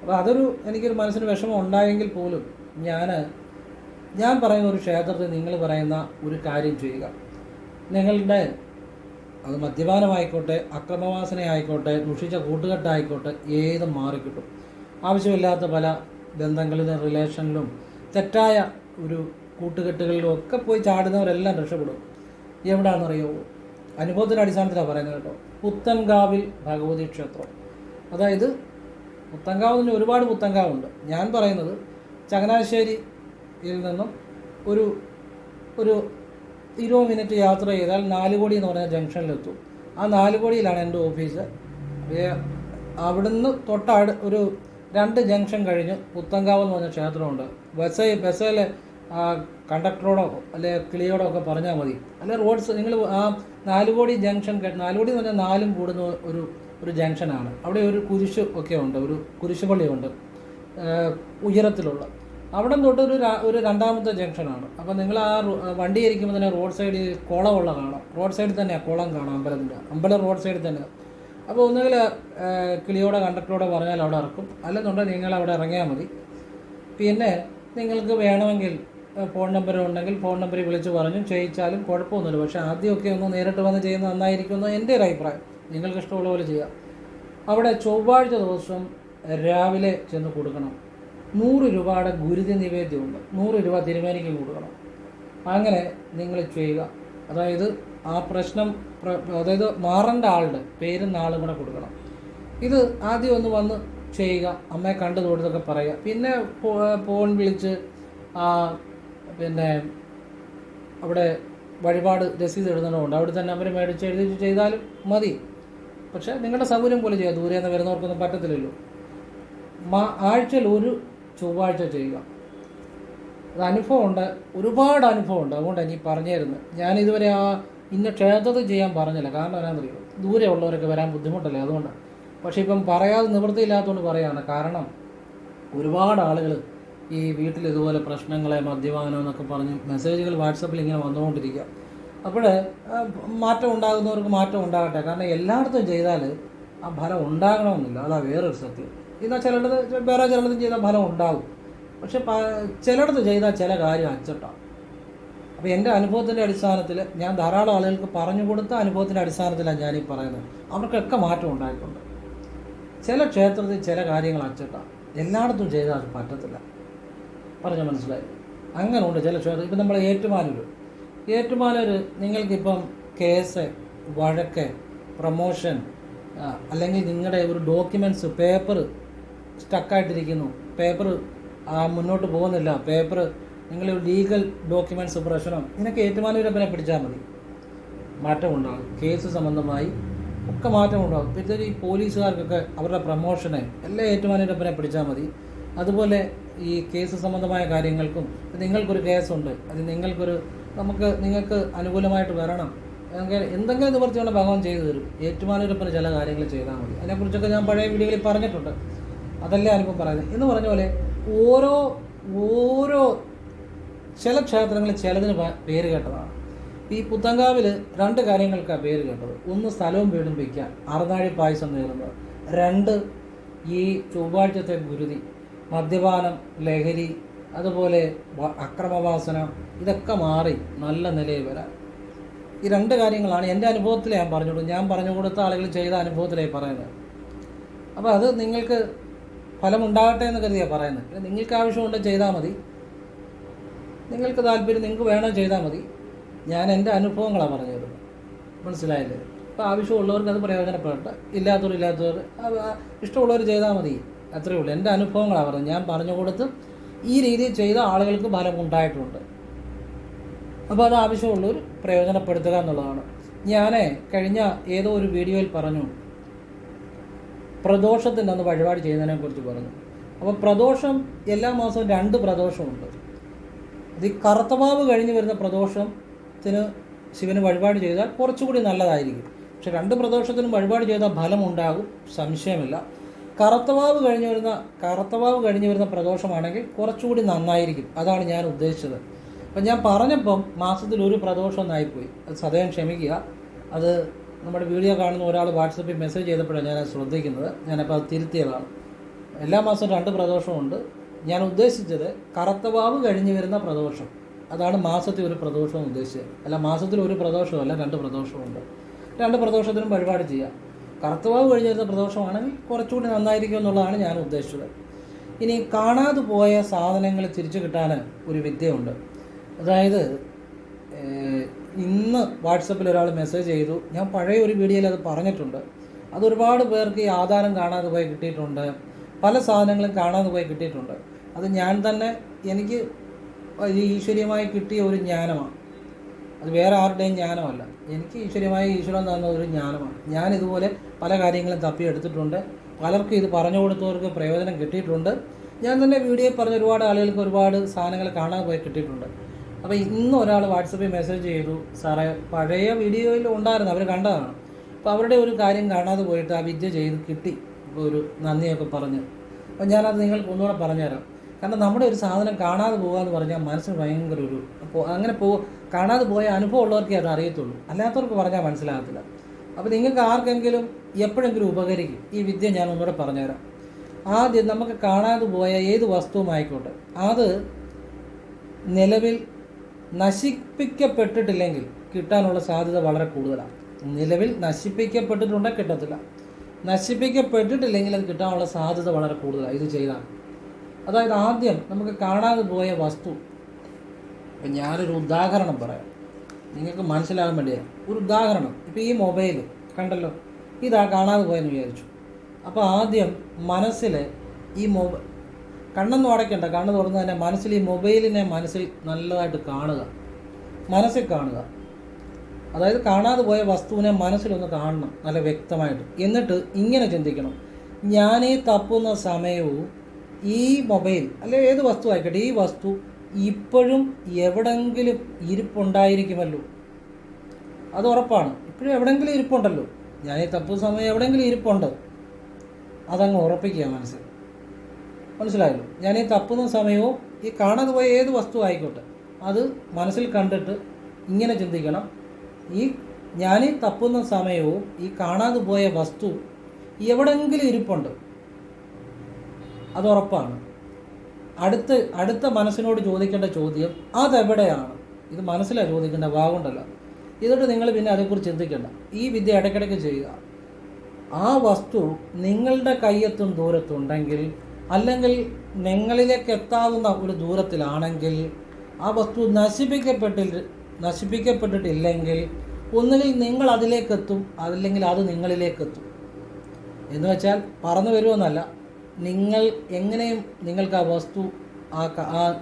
അപ്പോൾ അതൊരു എനിക്കൊരു മനസ്സിന് വിഷമം ഉണ്ടായെങ്കിൽ പോലും ഞാൻ ഞാൻ പറയുന്ന ഒരു ക്ഷേത്രത്തിൽ നിങ്ങൾ പറയുന്ന ഒരു കാര്യം ചെയ്യുക. നിങ്ങളുടെ അത് മദ്യപാനമായിക്കോട്ടെ അക്രമവാസന ആയിക്കോട്ടെ ദുഷിച്ച കൂട്ടുകെട്ടായിക്കോട്ടെ ഏതും മാറിക്കിട്ടും. ആവശ്യമില്ലാത്ത പല ബന്ധങ്ങളിലും റിലേഷനിലും തെറ്റായ ഒരു കൂട്ടുകെട്ടുകളിലും ഒക്കെ പോയി ചാടുന്നവരെല്ലാം രക്ഷപ്പെടും. എവിടാണെന്നറിയോ? അനുഭവത്തിന്റെ അടിസ്ഥാനത്തിലാണ് പറയുന്നത് കേട്ടോ. പുത്തൻകാവിൽ ഭഗവതി ക്ഷേത്രം. അതായത് പുത്തങ്കാവ് തന്നെ ഒരുപാട് പുത്തങ്കാവുണ്ട് ഞാൻ പറയുന്നത് ചങ്ങനാശ്ശേരിയിൽ നിന്നും ഒരു ഒരു ഇരുപത് മിനിറ്റ് യാത്ര ചെയ്താൽ നാലുകോടി എന്ന് പറഞ്ഞ ജംഗ്ഷനിലെത്തും. ആ നാലുകോടിയിലാണ് എന്റെ ഓഫീസ്. അവിടുന്ന് തൊട്ടടു ഒരു രണ്ട് ജംഗ്ഷൻ കഴിഞ്ഞ് പുത്തങ്കാവ് എന്ന് പറഞ്ഞ ക്ഷേത്രമുണ്ട്. ബസ് ബസ്സിലെ കണ്ടക്ടറോടോ അല്ലെ കിളിയോടോ ഒക്കെ പറഞ്ഞാൽ മതി. അല്ലെ റോഡ്സ് നിങ്ങൾ ആ നാലുകോടി ജംഗ്ഷൻ നാലുകോടി എന്ന് പറഞ്ഞാൽ നാലും കൂടുന്ന ഒരു ഒരു ജംഗ്ഷനാണ്. അവിടെ ഒരു കുരിശ് ഒക്കെ ഉണ്ട് ഒരു കുരിശുപള്ളിയുണ്ട് ഉയരത്തിലുള്ള. അവിടെ തൊട്ട് ഒരു ഒരു രണ്ടാമത്തെ ജംഗ്ഷനാണ്. അപ്പോൾ നിങ്ങൾ ആ വണ്ടി ഇരിക്കുമ്പോൾ തന്നെ റോഡ് സൈഡിൽ കുളമുള്ള കാണാം റോഡ് സൈഡിൽ തന്നെയാണ് കുളം കാണാം അമ്പലത്തിന്റെ അമ്പലം റോഡ് സൈഡിൽ തന്നെ. അപ്പോൾ ഒന്നുകിൽ കിളിയോടെ കണ്ടക്ടറോടെ പറഞ്ഞാൽ അവിടെ ഇറക്കും. അല്ലെന്നുണ്ടെങ്കിൽ നിങ്ങൾ അവിടെ ഇറങ്ങിയാൽ മതി. പിന്നെ നിങ്ങൾക്ക് വേണമെങ്കിൽ ഫോൺ നമ്പർ ഉണ്ടെങ്കിൽ ഫോൺ നമ്പറിൽ വിളിച്ച് പറഞ്ഞു ചെയ്യിച്ചാലും കുഴപ്പമൊന്നുമില്ല. പക്ഷേ ആദ്യമൊക്കെ ഒന്ന് നേരിട്ട് വന്ന് ചെയ്യുന്നത് നന്നായിരിക്കുമെന്ന് എന്റെ ഒരു അഭിപ്രായം. നിങ്ങൾക്ക് ഇഷ്ടമുള്ള പോലെ ചെയ്യാം. അവിടെ ചൊവ്വാഴ്ച ദിവസം രാവിലെ ചെന്ന് കൊടുക്കണം. നൂറ് രൂപയുടെ ഗുരുതി നിവേദ്യമുണ്ട്. നൂറ് രൂപ തിരുമേനിക്ക് കൊടുക്കണം. അങ്ങനെ നിങ്ങൾ ചെയ്യുക. അതായത് ആ പ്രശ്നം അതായത് മാറേണ്ട ആളുടെ പേരും നാളും കൂടെ കൊടുക്കണം. ഇത് ആദ്യം ഒന്ന് വന്ന് ചെയ്യുക. അമ്മയെ കണ്ടു തൊടുത്തൊക്കെ പറയുക. പിന്നെ ഫോൺ വിളിച്ച് പിന്നെ അവിടെ വഴിപാട് രസീത് എഴുതണമുണ്ട് അവിടെ തന്നെ അവർ മേടിച്ച് എഴുതി ചെയ്താലും മതി. പക്ഷേ നിങ്ങളുടെ സൗകര്യം പോലെ ചെയ്യുക ദൂരെ നിന്ന് വരുന്നവർക്കൊന്നും പറ്റത്തില്ലല്ലോ. ആഴ്ചയിൽ ഒരു ചൊവ്വാഴ്ച ചെയ്യുക. അത് അനുഭവമുണ്ട് ഒരുപാട് അനുഭവമുണ്ട് അതുകൊണ്ടാണ് ഈ പറഞ്ഞു തരുന്നത് ഞാൻ ഇതുവരെ ആ ഇന്ന ക്ഷേത്രത്തിൽ ചെയ്യാൻ പറഞ്ഞില്ല. കാരണം എന്നാണെന്നറിയോ ദൂരെ ഉള്ളവരൊക്കെ വരാൻ ബുദ്ധിമുട്ടല്ലേ അതുകൊണ്ടാണ് പക്ഷേ ഇപ്പം പറയാതെ നിവൃത്തിയില്ലാത്തതുകൊണ്ട് പറയാണ്. കാരണം ഒരുപാട് ആളുകൾ ഈ വീട്ടിൽ ഇതുപോലെ പ്രശ്നങ്ങളെ മദ്യപാനം എന്നൊക്കെ പറഞ്ഞ് മെസ്സേജുകൾ വാട്സപ്പിൽ ഇങ്ങനെ വന്നുകൊണ്ടിരിക്കുക. അപ്പോൾ മാറ്റം ഉണ്ടാകുന്നവർക്ക് മാറ്റം ഉണ്ടാകട്ടെ. കാരണം എല്ലായിടത്തും ചെയ്താൽ ആ ഫലം ഉണ്ടാകണമെന്നില്ല. അതാ വേറൊരു സത്യം. എന്നാൽ ചിലടത്ത് വേറെ ചിലടത്തും ചെയ്താൽ ഫലം ഉണ്ടാകും പക്ഷെ ചിലയിടത്ത് ചെയ്താൽ ചില കാര്യം അച്ചട്ടാണ് അപ്പോൾ എന്റെ അനുഭവത്തിന്റെ അടിസ്ഥാനത്തിൽ ഞാൻ ധാരാളം ആളുകൾക്ക് പറഞ്ഞു കൊടുത്ത അനുഭവത്തിന്റെ അടിസ്ഥാനത്തിലാണ് ഞാനീ പറയുന്നത്. അവർക്കൊക്കെ മാറ്റം ഉണ്ടായിട്ടുണ്ട്. ചില ക്ഷേത്രത്തിൽ ചില കാര്യങ്ങൾ അച്ചട്ടാണ് എല്ലായിടത്തും ചെയ്താൽ അത് പറ്റത്തില്ല. പറഞ്ഞ മനസ്സിലായി? അങ്ങനെ ഉണ്ട് ചില ക്ഷേത്രം ഇപ്പം നമ്മൾ ഏറ്റുമാനൂർ ഏറ്റുമാനൂർ നിങ്ങൾക്കിപ്പം കേസ് വഴക്ക് പ്രൊമോഷൻ അല്ലെങ്കിൽ നിങ്ങളുടെ ഒരു ഡോക്യുമെന്റ്സ് പേപ്പർ സ്റ്റക്കായിട്ടിരിക്കുന്നു. പേപ്പർ മുന്നോട്ട് പോകുന്നില്ല. പേപ്പർ നിങ്ങളുടെ ലീഗൽ ഡോക്യുമെന്റ്സ് പ്രശ്നം ഇതിനൊക്കെ ഏറ്റുമാനൂരപ്പനെ പിടിച്ചാൽ മതി. മാറ്റം ഉണ്ടാകും കേസ് സംബന്ധമായി ഒക്കെ മാറ്റം ഉണ്ടാകും പിന്നെ ഈ പോലീസുകാർക്കൊക്കെ അവരുടെ പ്രൊമോഷനെ എല്ലാം ഏറ്റുമാനൂരപ്പനെ പിടിച്ചാൽ മതി. അതുപോലെ ഈ കേസ് സംബന്ധമായ കാര്യങ്ങൾക്കും നിങ്ങൾക്കൊരു കേസുണ്ട്. അത് നിങ്ങൾക്കൊരു നമുക്ക് നിങ്ങൾക്ക് അനുകൂലമായിട്ട് വരണം. എന്തെങ്കിലും എന്തെങ്കിലും നിവർത്തിയുള്ള ഭഗവാൻ ചെയ്തു തരും. ഏറ്റുമാനൂരപ്പന് ചില കാര്യങ്ങൾ ചെയ്താൽ മതി. അതിനെക്കുറിച്ചൊക്കെ ഞാൻ പഴയ വീഡിയോയിൽ പറഞ്ഞിട്ടുണ്ട്. അതല്ലേ അനുഭവം പറയുന്നത്. എന്ന് പറഞ്ഞ പോലെ ഓരോ ഓരോ ചില ക്ഷേത്രങ്ങളിൽ ചിലതിന് പേര് കേട്ടതാണ്. ഈ പുത്തങ്കാവിൽ രണ്ട് കാര്യങ്ങൾക്കാണ് പേര് കേട്ടത്. ഒന്ന് സ്ഥലവും വീടും വയ്ക്കാൻ. അറുനാഴി പായസം നേരുന്നത് രണ്ട് ഈ ചൊവ്വാഴ്ചത്തെ ഗുരുതി മദ്യപാനം ലഹരി അതുപോലെ അക്രമവാസന ഇതൊക്കെ മാറി നല്ല നിലയിൽ വരാം ഈ രണ്ട് കാര്യങ്ങളാണ് എന്റെ അനുഭവത്തിൽ ഞാൻ പറഞ്ഞോളൂ ഞാൻ പറഞ്ഞു കൊടുത്ത ആളുകൾ ചെയ്ത അനുഭവത്തിലായി പറയുന്നത്. അപ്പോൾ അത് നിങ്ങൾക്ക് ഫലമുണ്ടാകട്ടെ എന്ന് കരുതിയാണ് പറയുന്നത്. നിങ്ങൾക്ക് ആവശ്യമുണ്ട് ചെയ്താൽ മതി. നിങ്ങൾക്ക് താല്പര്യം നിങ്ങൾക്ക് വേണം ചെയ്താൽ മതി. ഞാൻ എന്റെ അനുഭവങ്ങളാണ് പറഞ്ഞു തരുന്നത് മനസ്സിലായില്ലേ? അപ്പോൾ ആവശ്യമുള്ളവർക്ക് അത് പ്രയോജനപ്പെടട്ടെ. ഇല്ലാത്തവർ ഇല്ലാത്തവർ ഇഷ്ടമുള്ളവർ ചെയ്താൽ മതി. അത്രയേ ഉള്ളൂ. എന്റെ അനുഭവങ്ങളാണ് പറഞ്ഞത്. ഞാൻ പറഞ്ഞു കൊടുത്ത് ഈ രീതിയിൽ ചെയ്ത ആളുകൾക്ക് ഫലം ഉണ്ടായിട്ടുണ്ട് അപ്പോൾ അത് ആവശ്യമുള്ളവർ പ്രയോജനപ്പെടുത്തുക എന്നുള്ളതാണ്. ഞാൻ കഴിഞ്ഞ ഏതോ ഒരു വീഡിയോയിൽ പറഞ്ഞു. പ്രദോഷത്തിന്റെ അന്ന് വഴിപാട് ചെയ്യുന്നതിനെ കുറിച്ച് പറഞ്ഞു. അപ്പോൾ പ്രദോഷം എല്ലാ മാസവും രണ്ട് പ്രദോഷമുണ്ട്. ഇത് ഈ കറുത്തമാവ് കഴിഞ്ഞ് വരുന്ന പ്രദോഷത്തിന് ശിവന് വഴിപാട് ചെയ്താൽ കുറച്ചുകൂടി നല്ലതായിരിക്കും. പക്ഷെ രണ്ട് പ്രദോഷത്തിനും വഴിപാട് ചെയ്താൽ ഫലമുണ്ടാകും. സംശയമില്ല. കറുത്തവാവ് കഴിഞ്ഞു വരുന്ന കറുത്തവാവ് കഴിഞ്ഞു വരുന്ന പ്രദോഷമാണെങ്കിൽ കുറച്ചുകൂടി നന്നായിരിക്കും. അതാണ് ഞാൻ ഉദ്ദേശിച്ചത്. അപ്പം ഞാൻ പറഞ്ഞപ്പം മാസത്തിൽ ഒരു പ്രദോഷം ഒന്നായിപ്പോയി. അത് സദയം ക്ഷമിക്കുക. അത് നമ്മുടെ വീഡിയോ കാണുന്ന ഒരാൾ വാട്സപ്പിൽ മെസ്സേജ് ചെയ്തപ്പോഴാണ് ഞാൻ ശ്രദ്ധിക്കുന്നത്. ഞാനപ്പോൾ അത് തിരുത്തിയതാണ്. എല്ലാ മാസവും രണ്ട് പ്രദോഷമുണ്ട്. ഞാൻ ഉദ്ദേശിച്ചത് കറുത്തവാവ് കഴിഞ്ഞു വരുന്ന പ്രദോഷം. അതാണ് മാസത്തിൽ ഒരു പ്രദോഷം ഉദ്ദേശിച്ചത്. അല്ല മാസത്തിൽ ഒരു പ്രദോഷമല്ല രണ്ട് പ്രദോഷമുണ്ട് രണ്ട് പ്രദോഷത്തിനും വഴിപാട് ചെയ്യാം. കറുത്തവാവ് കഴിഞ്ഞ് വരുന്ന പ്രദോഷമാണെങ്കിൽ കുറച്ചുകൂടി നന്നായിരിക്കും എന്നുള്ളതാണ് ഞാൻ ഉദ്ദേശിച്ചത്. ഇനി കാണാതെ പോയ സാധനങ്ങൾ തിരിച്ചു കിട്ടാൻ ഒരു വിദ്യയുണ്ട്. അതായത് ഇന്ന് വാട്സപ്പിൽ ഒരാൾ മെസ്സേജ് ചെയ്തു. ഞാൻ പഴയ ഒരു വീഡിയോയിൽ അത് പറഞ്ഞിട്ടുണ്ട്. അത് ഒരുപാട് പേർക്ക് ഈ ആധാരം കാണാതെ പോയി കിട്ടിയിട്ടുണ്ട്. പല സാധനങ്ങളും കാണാതെ പോയി കിട്ടിയിട്ടുണ്ട്. അത് ഞാൻ തന്നെ എനിക്ക് ഈശ്വര്യമായി ഈശ്വരീയമായി കിട്ടിയ ഒരു ജ്ഞാനമാണ്. അത് വേറെ ആരുടെയും ജ്ഞാനമല്ല. എനിക്ക് ഈശ്വര്യമായി ഈശ്വരൻ തന്ന ഒരു ജ്ഞാനമാണ്. ഞാൻ ഇതുപോലെ പല കാര്യങ്ങളും തപ്പിയെടുത്തിട്ടുണ്ട് പലർക്കും ഇത് പറഞ്ഞു കൊടുത്തവർക്ക് പ്രയോജനം കിട്ടിയിട്ടുണ്ട്. ഞാൻ തന്നെ വീഡിയോയിൽ പറഞ്ഞ ഒരുപാട് ആളുകൾക്ക് ഒരുപാട് സാധനങ്ങൾ കാണാൻ പോയി കിട്ടിയിട്ടുണ്ട്. അപ്പോൾ ഇന്ന് ഒരാൾ വാട്സപ്പിൽ മെസ്സേജ് ചെയ്തു സാറേ പഴയ വീഡിയോയിൽ ഉണ്ടായിരുന്നു അവർ കണ്ടതാണ്. അപ്പോൾ അവരുടെ ഒരു കാര്യം കാണാതെ പോയിട്ട് ആ വിദ്യ ചെയ്ത് കിട്ടി ഒരു നന്ദിയൊക്കെ പറഞ്ഞ്. അപ്പോൾ ഞാനത് നിങ്ങൾക്ക് ഒന്നുകൂടെ പറഞ്ഞുതരാം. കാരണം നമ്മുടെ ഒരു സാധനം കാണാതെ പോകുക എന്ന് പറഞ്ഞാൽ മനസ്സിന് ഭയങ്കര ഒരു അപ്പോൾ അങ്ങനെ പോ കാണാതെ പോയ അനുഭവം ഉള്ളവർക്കേ അത് അറിയത്തുള്ളൂ. അല്ലാത്തവർക്ക് പറഞ്ഞാൽ മനസ്സിലാകത്തില്ല. അപ്പോൾ നിങ്ങൾക്ക് ആർക്കെങ്കിലും എപ്പോഴെങ്കിലും ഉപകരിക്കും. ഈ വിദ്യ ഞാൻ ഒന്നുകൂടെ പറഞ്ഞുതരാം. ആദ്യം നമുക്ക് കാണാതെ പോയ ഏത് വസ്തുവുമായിക്കോട്ടെ. അത് നിലവിൽ നശിപ്പിക്കപ്പെട്ടിട്ടില്ലെങ്കിൽ കിട്ടാനുള്ള സാധ്യത വളരെ കൂടുതലാണ്. നിലവിൽ നശിപ്പിക്കപ്പെട്ടിട്ടുണ്ടെങ്കിൽ കിട്ടത്തില്ല. നശിപ്പിക്കപ്പെട്ടിട്ടില്ലെങ്കിൽ അത് കിട്ടാനുള്ള സാധ്യത വളരെ കൂടുതലാണ്. ഇത് ചെയ്താൽ അതായത് ആദ്യം നമുക്ക് കാണാതെ പോയ വസ്തു. ഇപ്പം ഞാനൊരു ഉദാഹരണം പറയാം. നിങ്ങൾക്ക് മനസ്സിലാകാൻ വേണ്ടിയാണ് ഒരു ഉദാഹരണം. ഇപ്പം ഈ മൊബൈൽ കണ്ടല്ലോ? ഇതാ കാണാതെ പോയെന്ന് വിചാരിച്ചു. അപ്പോൾ ആദ്യം മനസ്സിൽ ഈ മൊബൈൽ കണ്ണൊന്നും അടയ്ക്കണ്ട. കണ്ണ് തുറന്ന് തന്നെ മനസ്സിൽ ഈ മൊബൈലിനെ മനസ്സിൽ നല്ലതായിട്ട് കാണുക. മനസ്സിൽ കാണുക. അതായത് കാണാതെ പോയ വസ്തുവിനെ മനസ്സിലൊന്ന് കാണണം. നല്ല വ്യക്തമായിട്ട്. എന്നിട്ട് ഇങ്ങനെ ചിന്തിക്കണം. ഞാനീ തപ്പുന്ന സമയവും ഈ മൊബൈൽ അല്ലെ ഏത് വസ്തു ആയിക്കോട്ടെ ഈ വസ്തു ഇപ്പോഴും എവിടെങ്കിലും ഇരിപ്പുണ്ടായിരിക്കുമല്ലോ. അത് ഉറപ്പാണ്. ഇപ്പോഴും എവിടെങ്കിലും ഇരിപ്പുണ്ടല്ലോ. ഞാൻ ഈ തപ്പുന്ന സമയം എവിടെങ്കിലും ഇരിപ്പുണ്ട്. അതങ്ങ് ഉറപ്പിക്കുക മനസ്സിൽ. മനസ്സിലായല്ലോ? ഞാൻ ഈ തപ്പുന്ന സമയവും ഈ കാണാതെ പോയ ഏത് വസ്തു ആയിക്കോട്ടെ അത് മനസ്സിൽ കണ്ടിട്ട് ഇങ്ങനെ ചിന്തിക്കണം. ഈ ഞാൻ ഈ തപ്പുന്ന സമയവും ഈ കാണാതെ പോയ വസ്തു എവിടെങ്കിലും ഇരിപ്പുണ്ട്. അത് ഉറപ്പാണ് അടുത്ത് അടുത്ത മനസ്സിനോട് ചോദിക്കേണ്ട ചോദ്യം അതെവിടെയാണ്? ഇത് മനസ്സിലാണ് ചോദിക്കേണ്ട വാഗുണ്ടല്ല എന്നിട്ട് നിങ്ങൾ പിന്നെ അതേക്കുറിച്ച് ചിന്തിക്കേണ്ട. ഈ വിദ്യ ഇടയ്ക്കിടയ്ക്ക് ചെയ്യുക. ആ വസ്തു നിങ്ങളുടെ കയ്യെത്തും ദൂരത്തുണ്ടെങ്കിൽ അല്ലെങ്കിൽ നിങ്ങളിലേക്ക് എത്താവുന്ന ഒരു ദൂരത്തിലാണെങ്കിൽ ആ വസ്തു നശിപ്പിക്കപ്പെട്ടി നശിപ്പിക്കപ്പെട്ടിട്ടില്ലെങ്കിൽ ഒന്നുകിൽ നിങ്ങൾ അതിലേക്കെത്തും അല്ലെങ്കിൽ അത് നിങ്ങളിലേക്കെത്തും. എന്ന് വെച്ചാൽ പറന്നു വരുമെന്നല്ല. നിങ്ങൾ എങ്ങനെയും നിങ്ങൾക്ക് ആ വസ്തു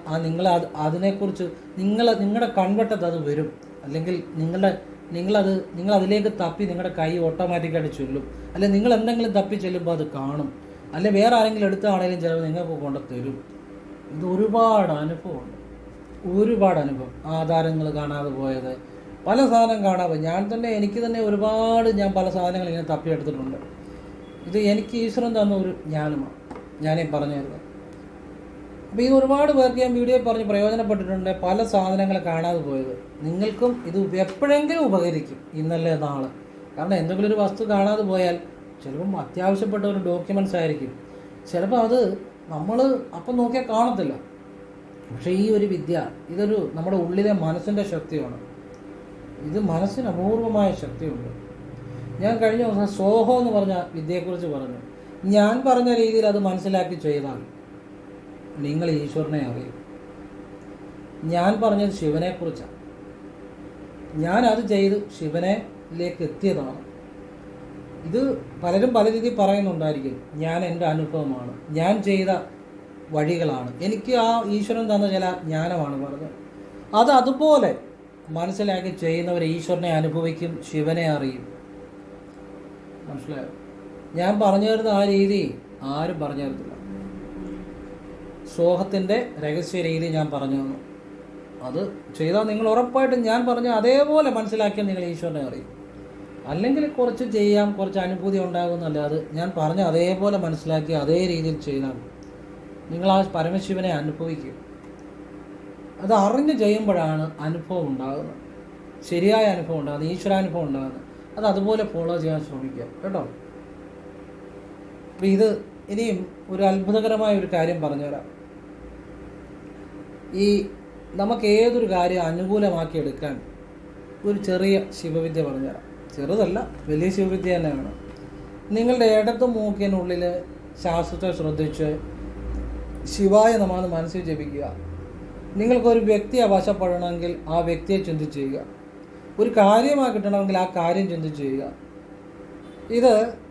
ആ നിങ്ങൾ അത് അതിനെക്കുറിച്ച് നിങ്ങൾ നിങ്ങളുടെ കൺവട്ടത്ത് അത് വരും. അല്ലെങ്കിൽ നിങ്ങളുടെ നിങ്ങളത് നിങ്ങൾ അതിലേക്ക് തപ്പി നിങ്ങളുടെ കൈ ഓട്ടോമാറ്റിക്കായിട്ട് ചൊല്ലും. അല്ലെങ്കിൽ നിങ്ങൾ എന്തെങ്കിലും തപ്പി ചെല്ലുമ്പോൾ അത് കാണും. അല്ലെ വേറെ ആരെങ്കിലും എടുത്താണെങ്കിലും ചിലപ്പോൾ നിങ്ങൾക്ക് കൊണ്ട് തരും. ഇത് ഒരുപാട് അനുഭവമുണ്ട്. ഒരുപാട് അനുഭവം. ആധാരങ്ങൾ കാണാതെ പോയത്. പല സാധനം കാണാതെ. ഞാൻ തന്നെ എനിക്ക് തന്നെ ഒരുപാട് ഞാൻ പല സാധനങ്ങൾ ഇങ്ങനെ തപ്പിയെടുത്തിട്ടുണ്ട് ഇത് എനിക്ക് ഈശ്വരൻ തന്ന ഒരു ജ്ഞാനമാണ്. ഞാനീ പറഞ്ഞായിരുന്നു. അപ്പോൾ ഈ ഒരുപാട് പേർക്ക് ഞാൻ വീഡിയോ പറഞ്ഞ് പ്രയോജനപ്പെട്ടിട്ടുണ്ട് പല സാധനങ്ങൾ കാണാതെ പോയത്. നിങ്ങൾക്കും ഇത് എപ്പോഴെങ്കിലും ഉപകരിക്കും ഇന്നല്ലേ നാളെ. കാരണം എന്തെങ്കിലും ഒരു വസ്തു കാണാതെ പോയാൽ ചിലപ്പം അത്യാവശ്യപ്പെട്ട ഒരു ഡോക്യുമെന്റ്സ് ആയിരിക്കും. ചിലപ്പോൾ അത് നമ്മൾ അപ്പം നോക്കിയാൽ കാണത്തില്ല. പക്ഷേ ഈ ഒരു വിദ്യ ഇതൊരു നമ്മുടെ ഉള്ളിലെ മനസ്സിന്റെ ശക്തിയാണ്. ഇത് മനസ്സിന് അപൂർവമായ ശക്തിയുണ്ട്. ഞാൻ കഴിഞ്ഞ ദിവസം സോഹോ എന്ന് പറഞ്ഞ വിദ്യയെക്കുറിച്ച് പറഞ്ഞു. ഞാൻ പറഞ്ഞ രീതിയിൽ അത് മനസ്സിലാക്കി ചെയ്താൽ നിങ്ങൾ ഈശ്വരനെ അറിയും. ഞാൻ പറഞ്ഞത് ശിവനെക്കുറിച്ചാണ്. ഞാൻ അത് ചെയ്ത് ശിവനിലേക്ക് എത്തിയതാണ്. ഇത് പലരും പല രീതിയിൽ പറയുന്നുണ്ടായിരിക്കും ഞാൻ എന്റെ അനുഭവമാണ്. ഞാൻ ചെയ്ത വഴികളാണ്. എനിക്ക് ആ ഈശ്വരൻ തന്ന ചില ജ്ഞാനമാണ് പറഞ്ഞത്. അത് അതുപോലെ മനസ്സിലാക്കി ചെയ്യുന്നവർ ഈശ്വരനെ അനുഭവിക്കും ശിവനെ അറിയും. മനസ്സിലായോ? ഞാൻ പറഞ്ഞു തരുന്ന ആ രീതി ആരും പറഞ്ഞു തരത്തില്ല സോഹത്തിന്റെ രഹസ്യ രീതി ഞാൻ പറഞ്ഞു. തന്നു അത് ചെയ്താൽ നിങ്ങൾ ഉറപ്പായിട്ടും ഞാൻ പറഞ്ഞ അതേപോലെ മനസ്സിലാക്കിയാൽ നിങ്ങൾ ഈശ്വരനെ അറിയും. അല്ലെങ്കിൽ കുറച്ച് ചെയ്യാം കുറച്ച് അനുഭൂതി ഉണ്ടാകും അത് ഞാൻ പറഞ്ഞ അതേപോലെ മനസ്സിലാക്കി അതേ രീതിയിൽ ചെയ്താൽ നിങ്ങൾ ആ പരമശിവനെ അനുഭവിക്കും. അത് അറിഞ്ഞ് ചെയ്യുമ്പോഴാണ് അനുഭവം ഉണ്ടാകുന്നത്. ശരിയായ അനുഭവം ഉണ്ടാകുന്നത് ഈശ്വരാനുഭവം ഉണ്ടാകുന്നത്. അത് അതുപോലെ ഫോളോ ചെയ്യാൻ ശ്രമിക്കുക. കേട്ടോ? ഇത് ഇനിയും ഒരു അത്ഭുതകരമായ ഒരു കാര്യം പറഞ്ഞുതരാം. ഈ നമുക്ക് ഏതൊരു കാര്യം അനുകൂലമാക്കി എടുക്കാൻ ഒരു ചെറിയ ശിവവിദ്യ പറഞ്ഞുതരാം. ചെറുതല്ല വലിയ ശിവവിദ്യ തന്നെയാണ്. നിങ്ങളുടെ ഇടത്ത് മൂക്കിനുള്ളിൽ ശാസ്ത്രത്തെ ശ്രദ്ധിച്ച് ശിവായ നമാന്ന് മനസ്സിൽ ജപിക്കുക. നിങ്ങൾക്കൊരു വ്യക്തി വശപ്പെടണമെങ്കിൽ ആ വ്യക്തിയെ ചിന്തിച്ച് ചെയ്യുക. ഒരു കാര്യമായി കിട്ടണമെങ്കിൽ ആ കാര്യം ചിന്തിച്ച് ചെയ്യുക. ഇത്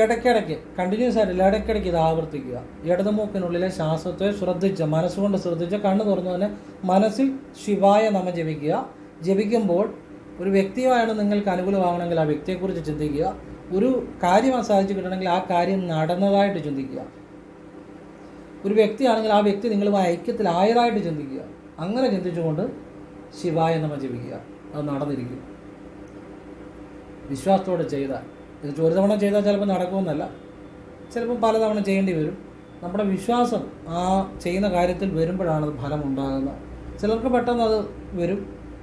ഇടയ്ക്കിടയ്ക്ക് കണ്ടിന്യൂസ് ആയിട്ടില്ല ഇടയ്ക്കിടയ്ക്ക് ഇത് ആവർത്തിക്കുക. ഇടതുമൂക്കിനുള്ളിലെ ശ്വാസത്തെ ശ്രദ്ധിച്ച് മനസ്സുകൊണ്ട് ശ്രദ്ധിച്ച് കണ്ണു തുറന്നു തന്നെ മനസ്സിൽ ശിവായ നമ ജപിക്കുക. ജപിക്കുമ്പോൾ ഒരു വ്യക്തിയാണ് നിങ്ങൾക്ക് അനുകൂലമാകണമെങ്കിൽ ആ വ്യക്തിയെക്കുറിച്ച് ചിന്തിക്കുക. ഒരു കാര്യം സാധിച്ചു കിട്ടണമെങ്കിൽ ആ കാര്യം നടന്നതായിട്ട് ചിന്തിക്കുക. ഒരു വ്യക്തിയാണെങ്കിൽ ആ വ്യക്തി നിങ്ങളുമായി ഐക്യത്തിലായതായിട്ട് ചിന്തിക്കുക. അങ്ങനെ ചിന്തിച്ചുകൊണ്ട് ശിവായ നമ ജപിക്കുക. അത് നടന്നിരിക്കും. വിശ്വാസത്തോടെ ചെയ്താൽ ഇത് ഒരു തവണ ചെയ്താൽ ചിലപ്പോൾ നടക്കുമെന്നല്ല. ചിലപ്പോൾ പലതവണ ചെയ്യേണ്ടി വരും. നമ്മുടെ വിശ്വാസം ആ ചെയ്യുന്ന കാര്യത്തിൽ വരുമ്പോഴാണ് അത് ഫലം ഉണ്ടാകുന്നത് ചിലർക്ക് പെട്ടെന്ന് അത് വരും.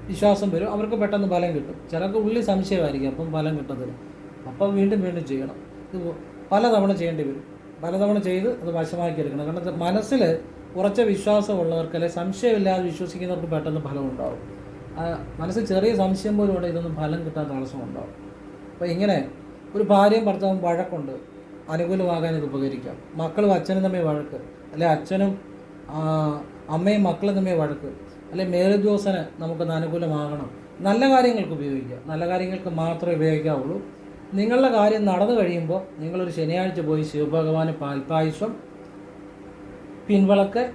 വിശ്വാസം വരും. അവർക്ക് പെട്ടെന്ന് ഫലം കിട്ടും. ചിലർക്ക് ഉള്ളിൽ സംശയമായിരിക്കും. അപ്പം ഫലം കിട്ടത്തില്ല. അപ്പം വീണ്ടും വീണ്ടും ചെയ്യണം. ഇത് പലതവണ ചെയ്യേണ്ടി വരും. പലതവണ ചെയ്ത് അത് വശമാക്കി എടുക്കണം കാരണം മനസ്സിൽ ഉറച്ച വിശ്വാസമുള്ളവർക്ക് അല്ലെങ്കിൽ സംശയമില്ലാതെ വിശ്വസിക്കുന്നവർക്ക് പെട്ടെന്ന് ഫലം ഉണ്ടാവും മനസ്സിൽ ചെറിയ സംശയം പോലും ഉണ്ടെങ്കിൽ ഇതൊന്നും ഫലം കിട്ടാൻ തടസ്സം ഉണ്ടാവും അപ്പോൾ ഇങ്ങനെ ഒരു ഭാര്യയും ഭർത്താവും വഴക്കുണ്ട്. അനുകൂലമാകാൻ ഇത് ഉപകരിക്കാം. മക്കളും അച്ഛനും തമ്മിൽ വഴക്ക്. അല്ലെ അച്ഛനും അമ്മയും മക്കളും തമ്മിൽ വഴക്ക്. അല്ലെ മേലുദ്യോഗസ്ഥന് നമുക്കൊന്ന് അനുകൂലമാകണം. നല്ല കാര്യങ്ങൾക്ക് ഉപയോഗിക്കുക. നല്ല കാര്യങ്ങൾക്ക് മാത്രമേ ഉപയോഗിക്കാവുള്ളൂ. നിങ്ങളുടെ കാര്യം നടന്നു കഴിയുമ്പോൾ നിങ്ങളൊരു ശനിയാഴ്ച പോയി ശിവഭഗവാന് പാൽപായസം പിൻവളക്ക്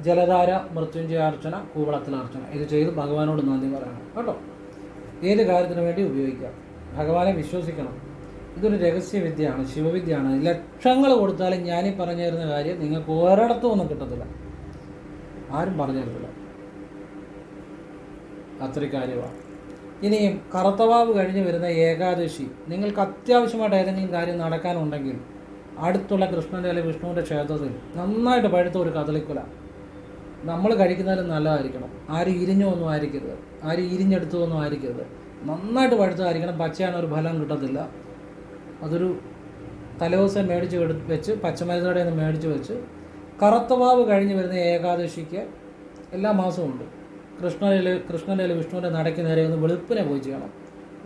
ജലധാര മൃത്യുഞ്ജയ അർച്ചന കൂവളത്തിലർച്ചന ഇത് ചെയ്ത് ഭഗവാനോട് നന്ദി പറയണം. കേട്ടോ? ഏത് കാര്യത്തിന് വേണ്ടി ഉപയോഗിക്കാം? ഭഗവാനെ വിശ്വസിക്കണം. ഇതൊരു രഹസ്യവിദ്യയാണ് ശിവവിദ്യയാണ്. ലക്ഷങ്ങൾ കൊടുത്താലും ഞാനീ പറഞ്ഞു തരുന്ന കാര്യം നിങ്ങൾക്ക് ഒരിടത്തും ഒന്നും കിട്ടത്തില്ല. ആരും പറഞ്ഞു തരത്തില്ല. അത്രയും കാര്യമാണ്. ഇനിയും കറുത്തവാവ് കഴിഞ്ഞ് വരുന്ന ഏകാദശി നിങ്ങൾക്ക് അത്യാവശ്യമായിട്ട് ഏതെങ്കിലും കാര്യം നടക്കാനുണ്ടെങ്കിൽ അടുത്തുള്ള കൃഷ്ണന്റെ അല്ലെങ്കിൽ വിഷ്ണുവിന്റെ ക്ഷേത്രത്തിൽ നന്നായിട്ട് പഴുത്ത ഒരു കദളിക്കുല. നമ്മൾ കഴിക്കുന്നതിലും നല്ലതായിരിക്കണം. ആര് ഇരിഞ്ഞോ ഒന്നും ആയിരിക്കരുത്. ആര് ഇരിഞ്ഞെടുത്തോ ഒന്നും ആയിരിക്കരുത്. നന്നായിട്ട് പഴുത്തതായിരിക്കണം പച്ചയാണ് ഒരു ഫലം കിട്ടത്തില്ല. അതൊരു തലേദിവസം മേടിച്ച് വെച്ച് പച്ചമരുന്നോടെ ഒന്ന് മേടിച്ച് വെച്ച് കറുത്തവാവ് കഴിഞ്ഞ് വരുന്ന ഏകാദശിക്ക് എല്ലാ മാസവും ഉണ്ട്. കൃഷ്ണനിൽ കൃഷ്ണനിൽ വിഷ്ണുവിന്റെ നടയ്ക്ക് നേരെ ഒന്ന് വെളുപ്പിനെ പോയി ചെയ്യണം.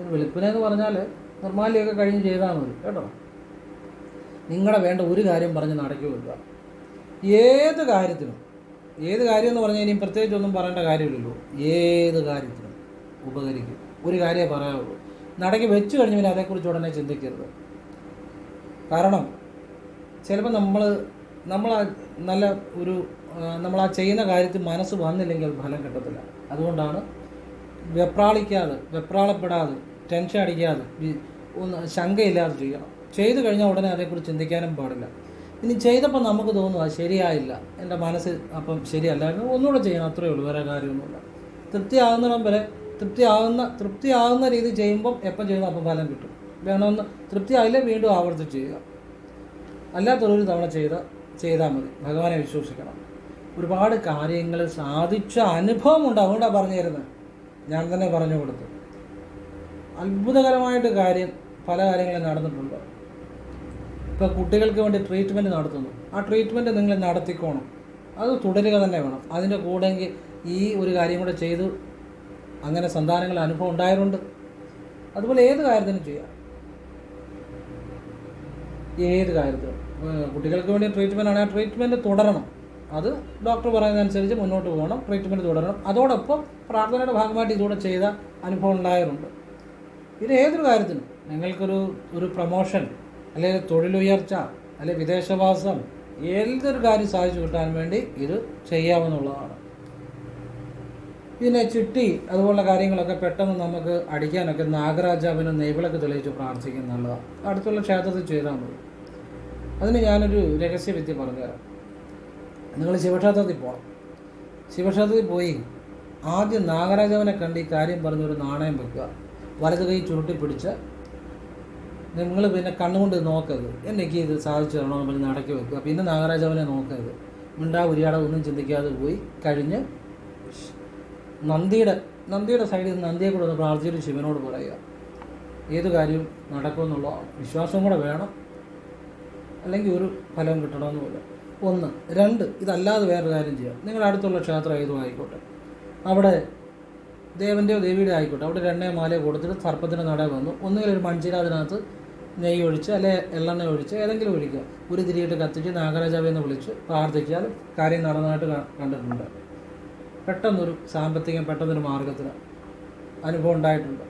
ഒരു വെളുപ്പിനെ എന്ന് പറഞ്ഞാൽ നിർമാലിയൊക്കെ കഴിഞ്ഞ് ചെയ്താൽ മതി കേട്ടോ? നിങ്ങളുടെ വേണ്ട ഒരു കാര്യം പറഞ്ഞ് നടക്കി വിടുക ഏത് കാര്യത്തിനും ഏത് കാര്യം എന്ന് പറഞ്ഞാൽ ഇനിയും പ്രത്യേകിച്ച് ഒന്നും പറയേണ്ട കാര്യമില്ലല്ലോ. ഏത് കാര്യത്തിനും ഉപകരിക്കും ഒരു കാര്യമേ പറയാവുള്ളൂ നടക്കി വെച്ച് കഴിഞ്ഞ് പിന്നെ അതേക്കുറിച്ച് ഉടനെ ചിന്തിക്കരുത്. കാരണം ചിലപ്പോൾ നമ്മൾ നമ്മൾ നല്ല ഒരു നമ്മൾ ആ ചെയ്യുന്ന കാര്യത്തിൽ മനസ്സ് വന്നില്ലെങ്കിൽ ഫലം കിട്ടത്തില്ല. അതുകൊണ്ടാണ് വെപ്രാളിക്കാതെ വെപ്രാളപ്പെടാതെ ടെൻഷൻ അടിക്കാതെ ഒന്ന് ശങ്കയില്ലാതെ ചെയ്യണം. ചെയ്തു കഴിഞ്ഞാൽ ഉടനെ അതേക്കുറിച്ച് ചിന്തിക്കാനും പാടില്ല. ഇനി ചെയ്തപ്പോൾ നമുക്ക് തോന്നും അത് ശരിയായില്ല. എന്റെ മനസ്സ് അപ്പം ശരിയല്ലായിരുന്നു ഒന്നുകൂടെ ചെയ്യണം. അത്രയേ ഉള്ളൂ. വേറെ കാര്യമൊന്നുമില്ല. തൃപ്തിയാകുന്നിടം വരെ തൃപ്തിയാകുന്ന തൃപ്തിയാകുന്ന രീതി ചെയ്യുമ്പം എപ്പം ചെയ്യുമ്പോൾ അപ്പം ഫലം കിട്ടും. വേണമെന്ന് തൃപ്തിയായില്ലേ വീണ്ടും ആവർത്തിച്ച് ചെയ്യുക. അല്ലാത്തൊരു തവണ ചെയ്ത ചെയ്താൽ മതി. ഭഗവാനെ വിശ്വസിക്കണം. ഒരുപാട് കാര്യങ്ങൾ സാധിച്ച അനുഭവം ഉണ്ട്. അതുകൊണ്ടാണ് പറഞ്ഞു തരുന്നത്. ഞാൻ തന്നെ പറഞ്ഞു കൊടുത്തു. അത്ഭുതകരമായിട്ട് കാര്യം പല കാര്യങ്ങളും നടന്നിട്ടുണ്ട്. ഇപ്പോൾ കുട്ടികൾക്ക് വേണ്ടി ട്രീറ്റ്മെന്റ് നടത്തുന്നു. ആ ട്രീറ്റ്മെന്റ് നിങ്ങൾ നടത്തിക്കോണം. അത് തുടരുക തന്നെ വേണം. അതിന്റെ കൂടെങ്കിൽ ഈ ഒരു കാര്യം കൂടെ ചെയ്തു അങ്ങനെ സന്താനങ്ങൾ അനുഭവം ഉണ്ടായതുകൊണ്ട് അതുപോലെ ഏത് കാര്യത്തിനും ചെയ്യാം. ഏത് കാര്യത്തിനും. കുട്ടികൾക്ക് വേണ്ടി ട്രീറ്റ്മെന്റ് ആണ് ആ ട്രീറ്റ്മെന്റ് തുടരണം. അത് ഡോക്ടർ പറയുന്നതനുസരിച്ച് മുന്നോട്ട് പോകണം ട്രീറ്റ്മെന്റ് തുടരണം. അതോടൊപ്പം പ്രാർത്ഥനയുടെ ഭാഗമായിട്ട് ഇതുകൂടെ ചെയ്ത അനുഭവം ഉണ്ടായതുണ്ട് ഇത് ഏതൊരു കാര്യത്തിനും. നിങ്ങൾക്കൊരു ഒരു പ്രൊമോഷൻ അല്ലെങ്കിൽ തൊഴിലുയർച്ച അല്ലെങ്കിൽ വിദേശവാസം ഏതൊരു കാര്യം സാധിച്ചു കിട്ടാൻ വേണ്ടി ഇത് ചെയ്യാമെന്നുള്ളതാണ് പിന്നെ ചിട്ടി അതുപോലുള്ള കാര്യങ്ങളൊക്കെ പെട്ടെന്ന് നമുക്ക് അടിക്കാനൊക്കെ നാഗരാജാവിന് നെയ്വിളക്ക് തെളിയിച്ച് പ്രാർത്ഥിക്കുന്നത് നല്ലതാണ് അടുത്തുള്ള ക്ഷേത്രത്തിൽ ചെയ്താൽ മതി. അതിന് ഞാനൊരു രഹസ്യവിദ്യ പറഞ്ഞുതരാം. നിങ്ങൾ ശിവക്ഷേത്രത്തിൽ പോകണം ശിവക്ഷേത്രത്തിൽ പോയി ആദ്യം നാഗരാജാവിനെ കണ്ട് ഈ കാര്യം പറഞ്ഞൊരു നാണയം വെക്കുക. വലത് കൈ ചുരുട്ടി പിടിച്ച് നിങ്ങൾ പിന്നെ കണ്ണുകൊണ്ട് നോക്കരുത്. എനിക്ക് ഇത് സാധിച്ചു തരണമെന്ന് പറഞ്ഞ് നടക്കി വെക്കുക. പിന്നെ നാഗരാജാവിനെ നോക്കരുത്. മിണ്ടാ ഉരിയാടെ ഒന്നും ചിന്തിക്കാതെ പോയി കഴിഞ്ഞ് നന്ദിയുടെ നന്ദിയുടെ സൈഡിൽ നിന്ന് നന്ദിയെ കൂടെ പ്രാർത്ഥിച്ചിട്ട് ശിവനോട് പറയുക. ഏത് കാര്യവും നടക്കുമെന്നുള്ള വിശ്വാസം കൂടെ വേണം. അല്ലെങ്കിൽ ഒരു ഫലം കിട്ടണമെന്നുമില്ല. ഒന്ന്. രണ്ട്. ഇതല്ലാതെ വേറൊരു കാര്യം ചെയ്യാം. നിങ്ങളുടെ അടുത്തുള്ള ക്ഷേത്രം ഏതും ആയിക്കോട്ടെ. അവിടെ ദേവന്റെയോ ദേവിയുടെ ആയിക്കോട്ടെ. അവിടെ രണ്ടേ മാലയോ കൊടുത്തിട്ട് സർപ്പത്തിന്റെ നട വന്നു. ഒന്നുകിൽ ഒരു മൺചിര അതിനകത്ത് നെയ്യ് ഒഴിച്ച് അല്ലെ എള്ളെണ്ണ ഒഴിച്ച് ഏതെങ്കിലും ഒഴിക്കുക. ഒരു തിരിയിട്ട് കത്തിച്ച് നാഗരാജാവെന്ന് വിളിച്ച് പ്രാർത്ഥിച്ചാൽ കാര്യം നടന്നതായിട്ട് കണ്ടിട്ടുണ്ട്. പെട്ടെന്നൊരു സാമ്പത്തികം പെട്ടെന്നൊരു മാർഗത്തിൽ അനുഭവം ഉണ്ടായിട്ടുണ്ട്.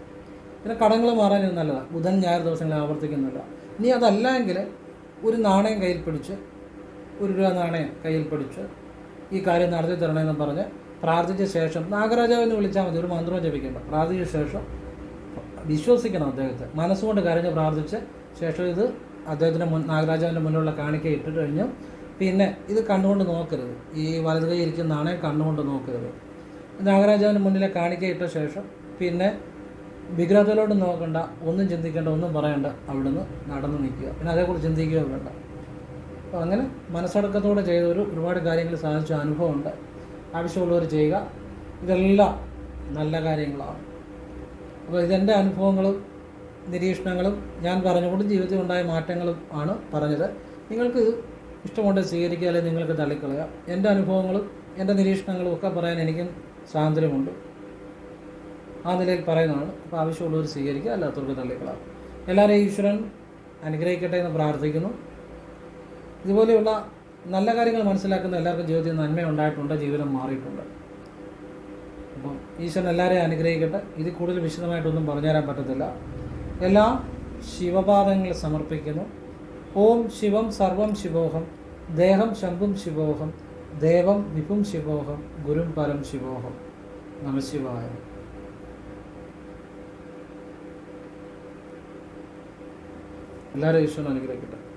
പിന്നെ കടങ്ങൾ മാറാൻ ഇത് നല്ലതാണ് ബുധൻ ഞായർ ദിവസങ്ങളിൽ ആവർത്തിക്കുന്നില്ല ഇനി അതല്ല എങ്കിൽ ഒരു നാണയം കയ്യിൽ പിടിച്ച് ഒരു രൂപ നാണയം കയ്യിൽ പിടിച്ച് ഈ കാര്യം നടത്തി തരണമെന്ന് പറഞ്ഞ് പ്രാർത്ഥിച്ച ശേഷം നാഗരാജാവിനെ വിളിച്ചാൽ മതി. ഒരു മന്ത്രം ജപിക്കേണ്ട. പ്രാർത്ഥിച്ച ശേഷം വിശ്വസിക്കണം അദ്ദേഹത്തെ. മനസ്സുകൊണ്ട് കരഞ്ഞ് പ്രാർത്ഥിച്ച് ശേഷം ഇത് അദ്ദേഹത്തിന്റെ മുൻ നാഗരാജാവിന്റെ മുന്നിലുള്ള കാണിക്ക ഇട്ടിട്ട് കഴിഞ്ഞ് പിന്നെ ഇത് കണ്ടുകൊണ്ട് നോക്കരുത്. ഈ വലത് കൈ ഇരിക്കുന്ന നാണയം കണ്ണുകൊണ്ട് നോക്കരുത്. നാഗരാജാവിന്റെ മുന്നിലെ കാണിക്കയിട്ട ശേഷം പിന്നെ വിഗ്രഹത്തിലോട്ട് നോക്കണ്ട ഒന്നും ചിന്തിക്കേണ്ട ഒന്നും പറയണ്ട അവിടുന്ന് നടന്നു നിൽക്കുക. പിന്നെ അതേക്കുറിച്ച് ചിന്തിക്കുകയോ വേണ്ട. അപ്പോൾ അങ്ങനെ മനസ്സടക്കത്തോടെ ചെയ്തൊരു ഒരുപാട് കാര്യങ്ങൾ സാധിച്ച അനുഭവമുണ്ട്. ആവശ്യമുള്ളവർ ചെയ്യുക. ഇതെല്ലാം നല്ല കാര്യങ്ങളാണ്. അപ്പോൾ ഇതെന്റെ അനുഭവങ്ങളും നിരീക്ഷണങ്ങളും ഞാൻ പറഞ്ഞുകൊണ്ട് ജീവിതത്തിൽ ഉണ്ടായ മാറ്റങ്ങളും ആണ് പറഞ്ഞത്. നിങ്ങൾക്ക് ഇഷ്ടമുണ്ട് സ്വീകരിക്കുക അല്ലെങ്കിൽ നിങ്ങൾക്ക് തള്ളിക്കളയാം എന്റെ അനുഭവങ്ങളും എന്റെ നിരീക്ഷണങ്ങളും ഒക്കെ പറയാൻ എനിക്കും സ്വാതന്ത്ര്യമുണ്ട്. ആ നിലയിൽ പറയുന്നതാണ്. അപ്പോൾ ആവശ്യമുള്ളവർ സ്വീകരിക്കുക അല്ലാത്തവർക്ക് തള്ളിക്കളാം എല്ലാവരെയും ഈശ്വരൻ അനുഗ്രഹിക്കട്ടെ എന്ന് പ്രാർത്ഥിക്കുന്നു. ഇതുപോലെയുള്ള നല്ല കാര്യങ്ങൾ മനസ്സിലാക്കുന്ന എല്ലാവർക്കും ജീവിതത്തിൽ നന്മ ഉണ്ടായിട്ടുണ്ട് ജീവിതം മാറിയിട്ടുണ്ട്. അപ്പം ഈശ്വരൻ എല്ലാവരെയും അനുഗ്രഹിക്കട്ടെ. ഇത് കൂടുതൽ വിശദമായിട്ടൊന്നും പറഞ്ഞു തരാൻ പറ്റത്തില്ല. എല്ലാം ശിവപാദങ്ങൾ സമർപ്പിക്കുന്നു. ഓം ശിവം സർവം ശിവോഹം. ദേഹം ശംഭും ശിവോഹം ദേവം വിപും ശിവോഹം ഗുരും പരം ശിവോഹം. നമശിവായ എല്ലാവരും ഈശ്വരൻ അനുഗ്രഹിക്കട്ടെ.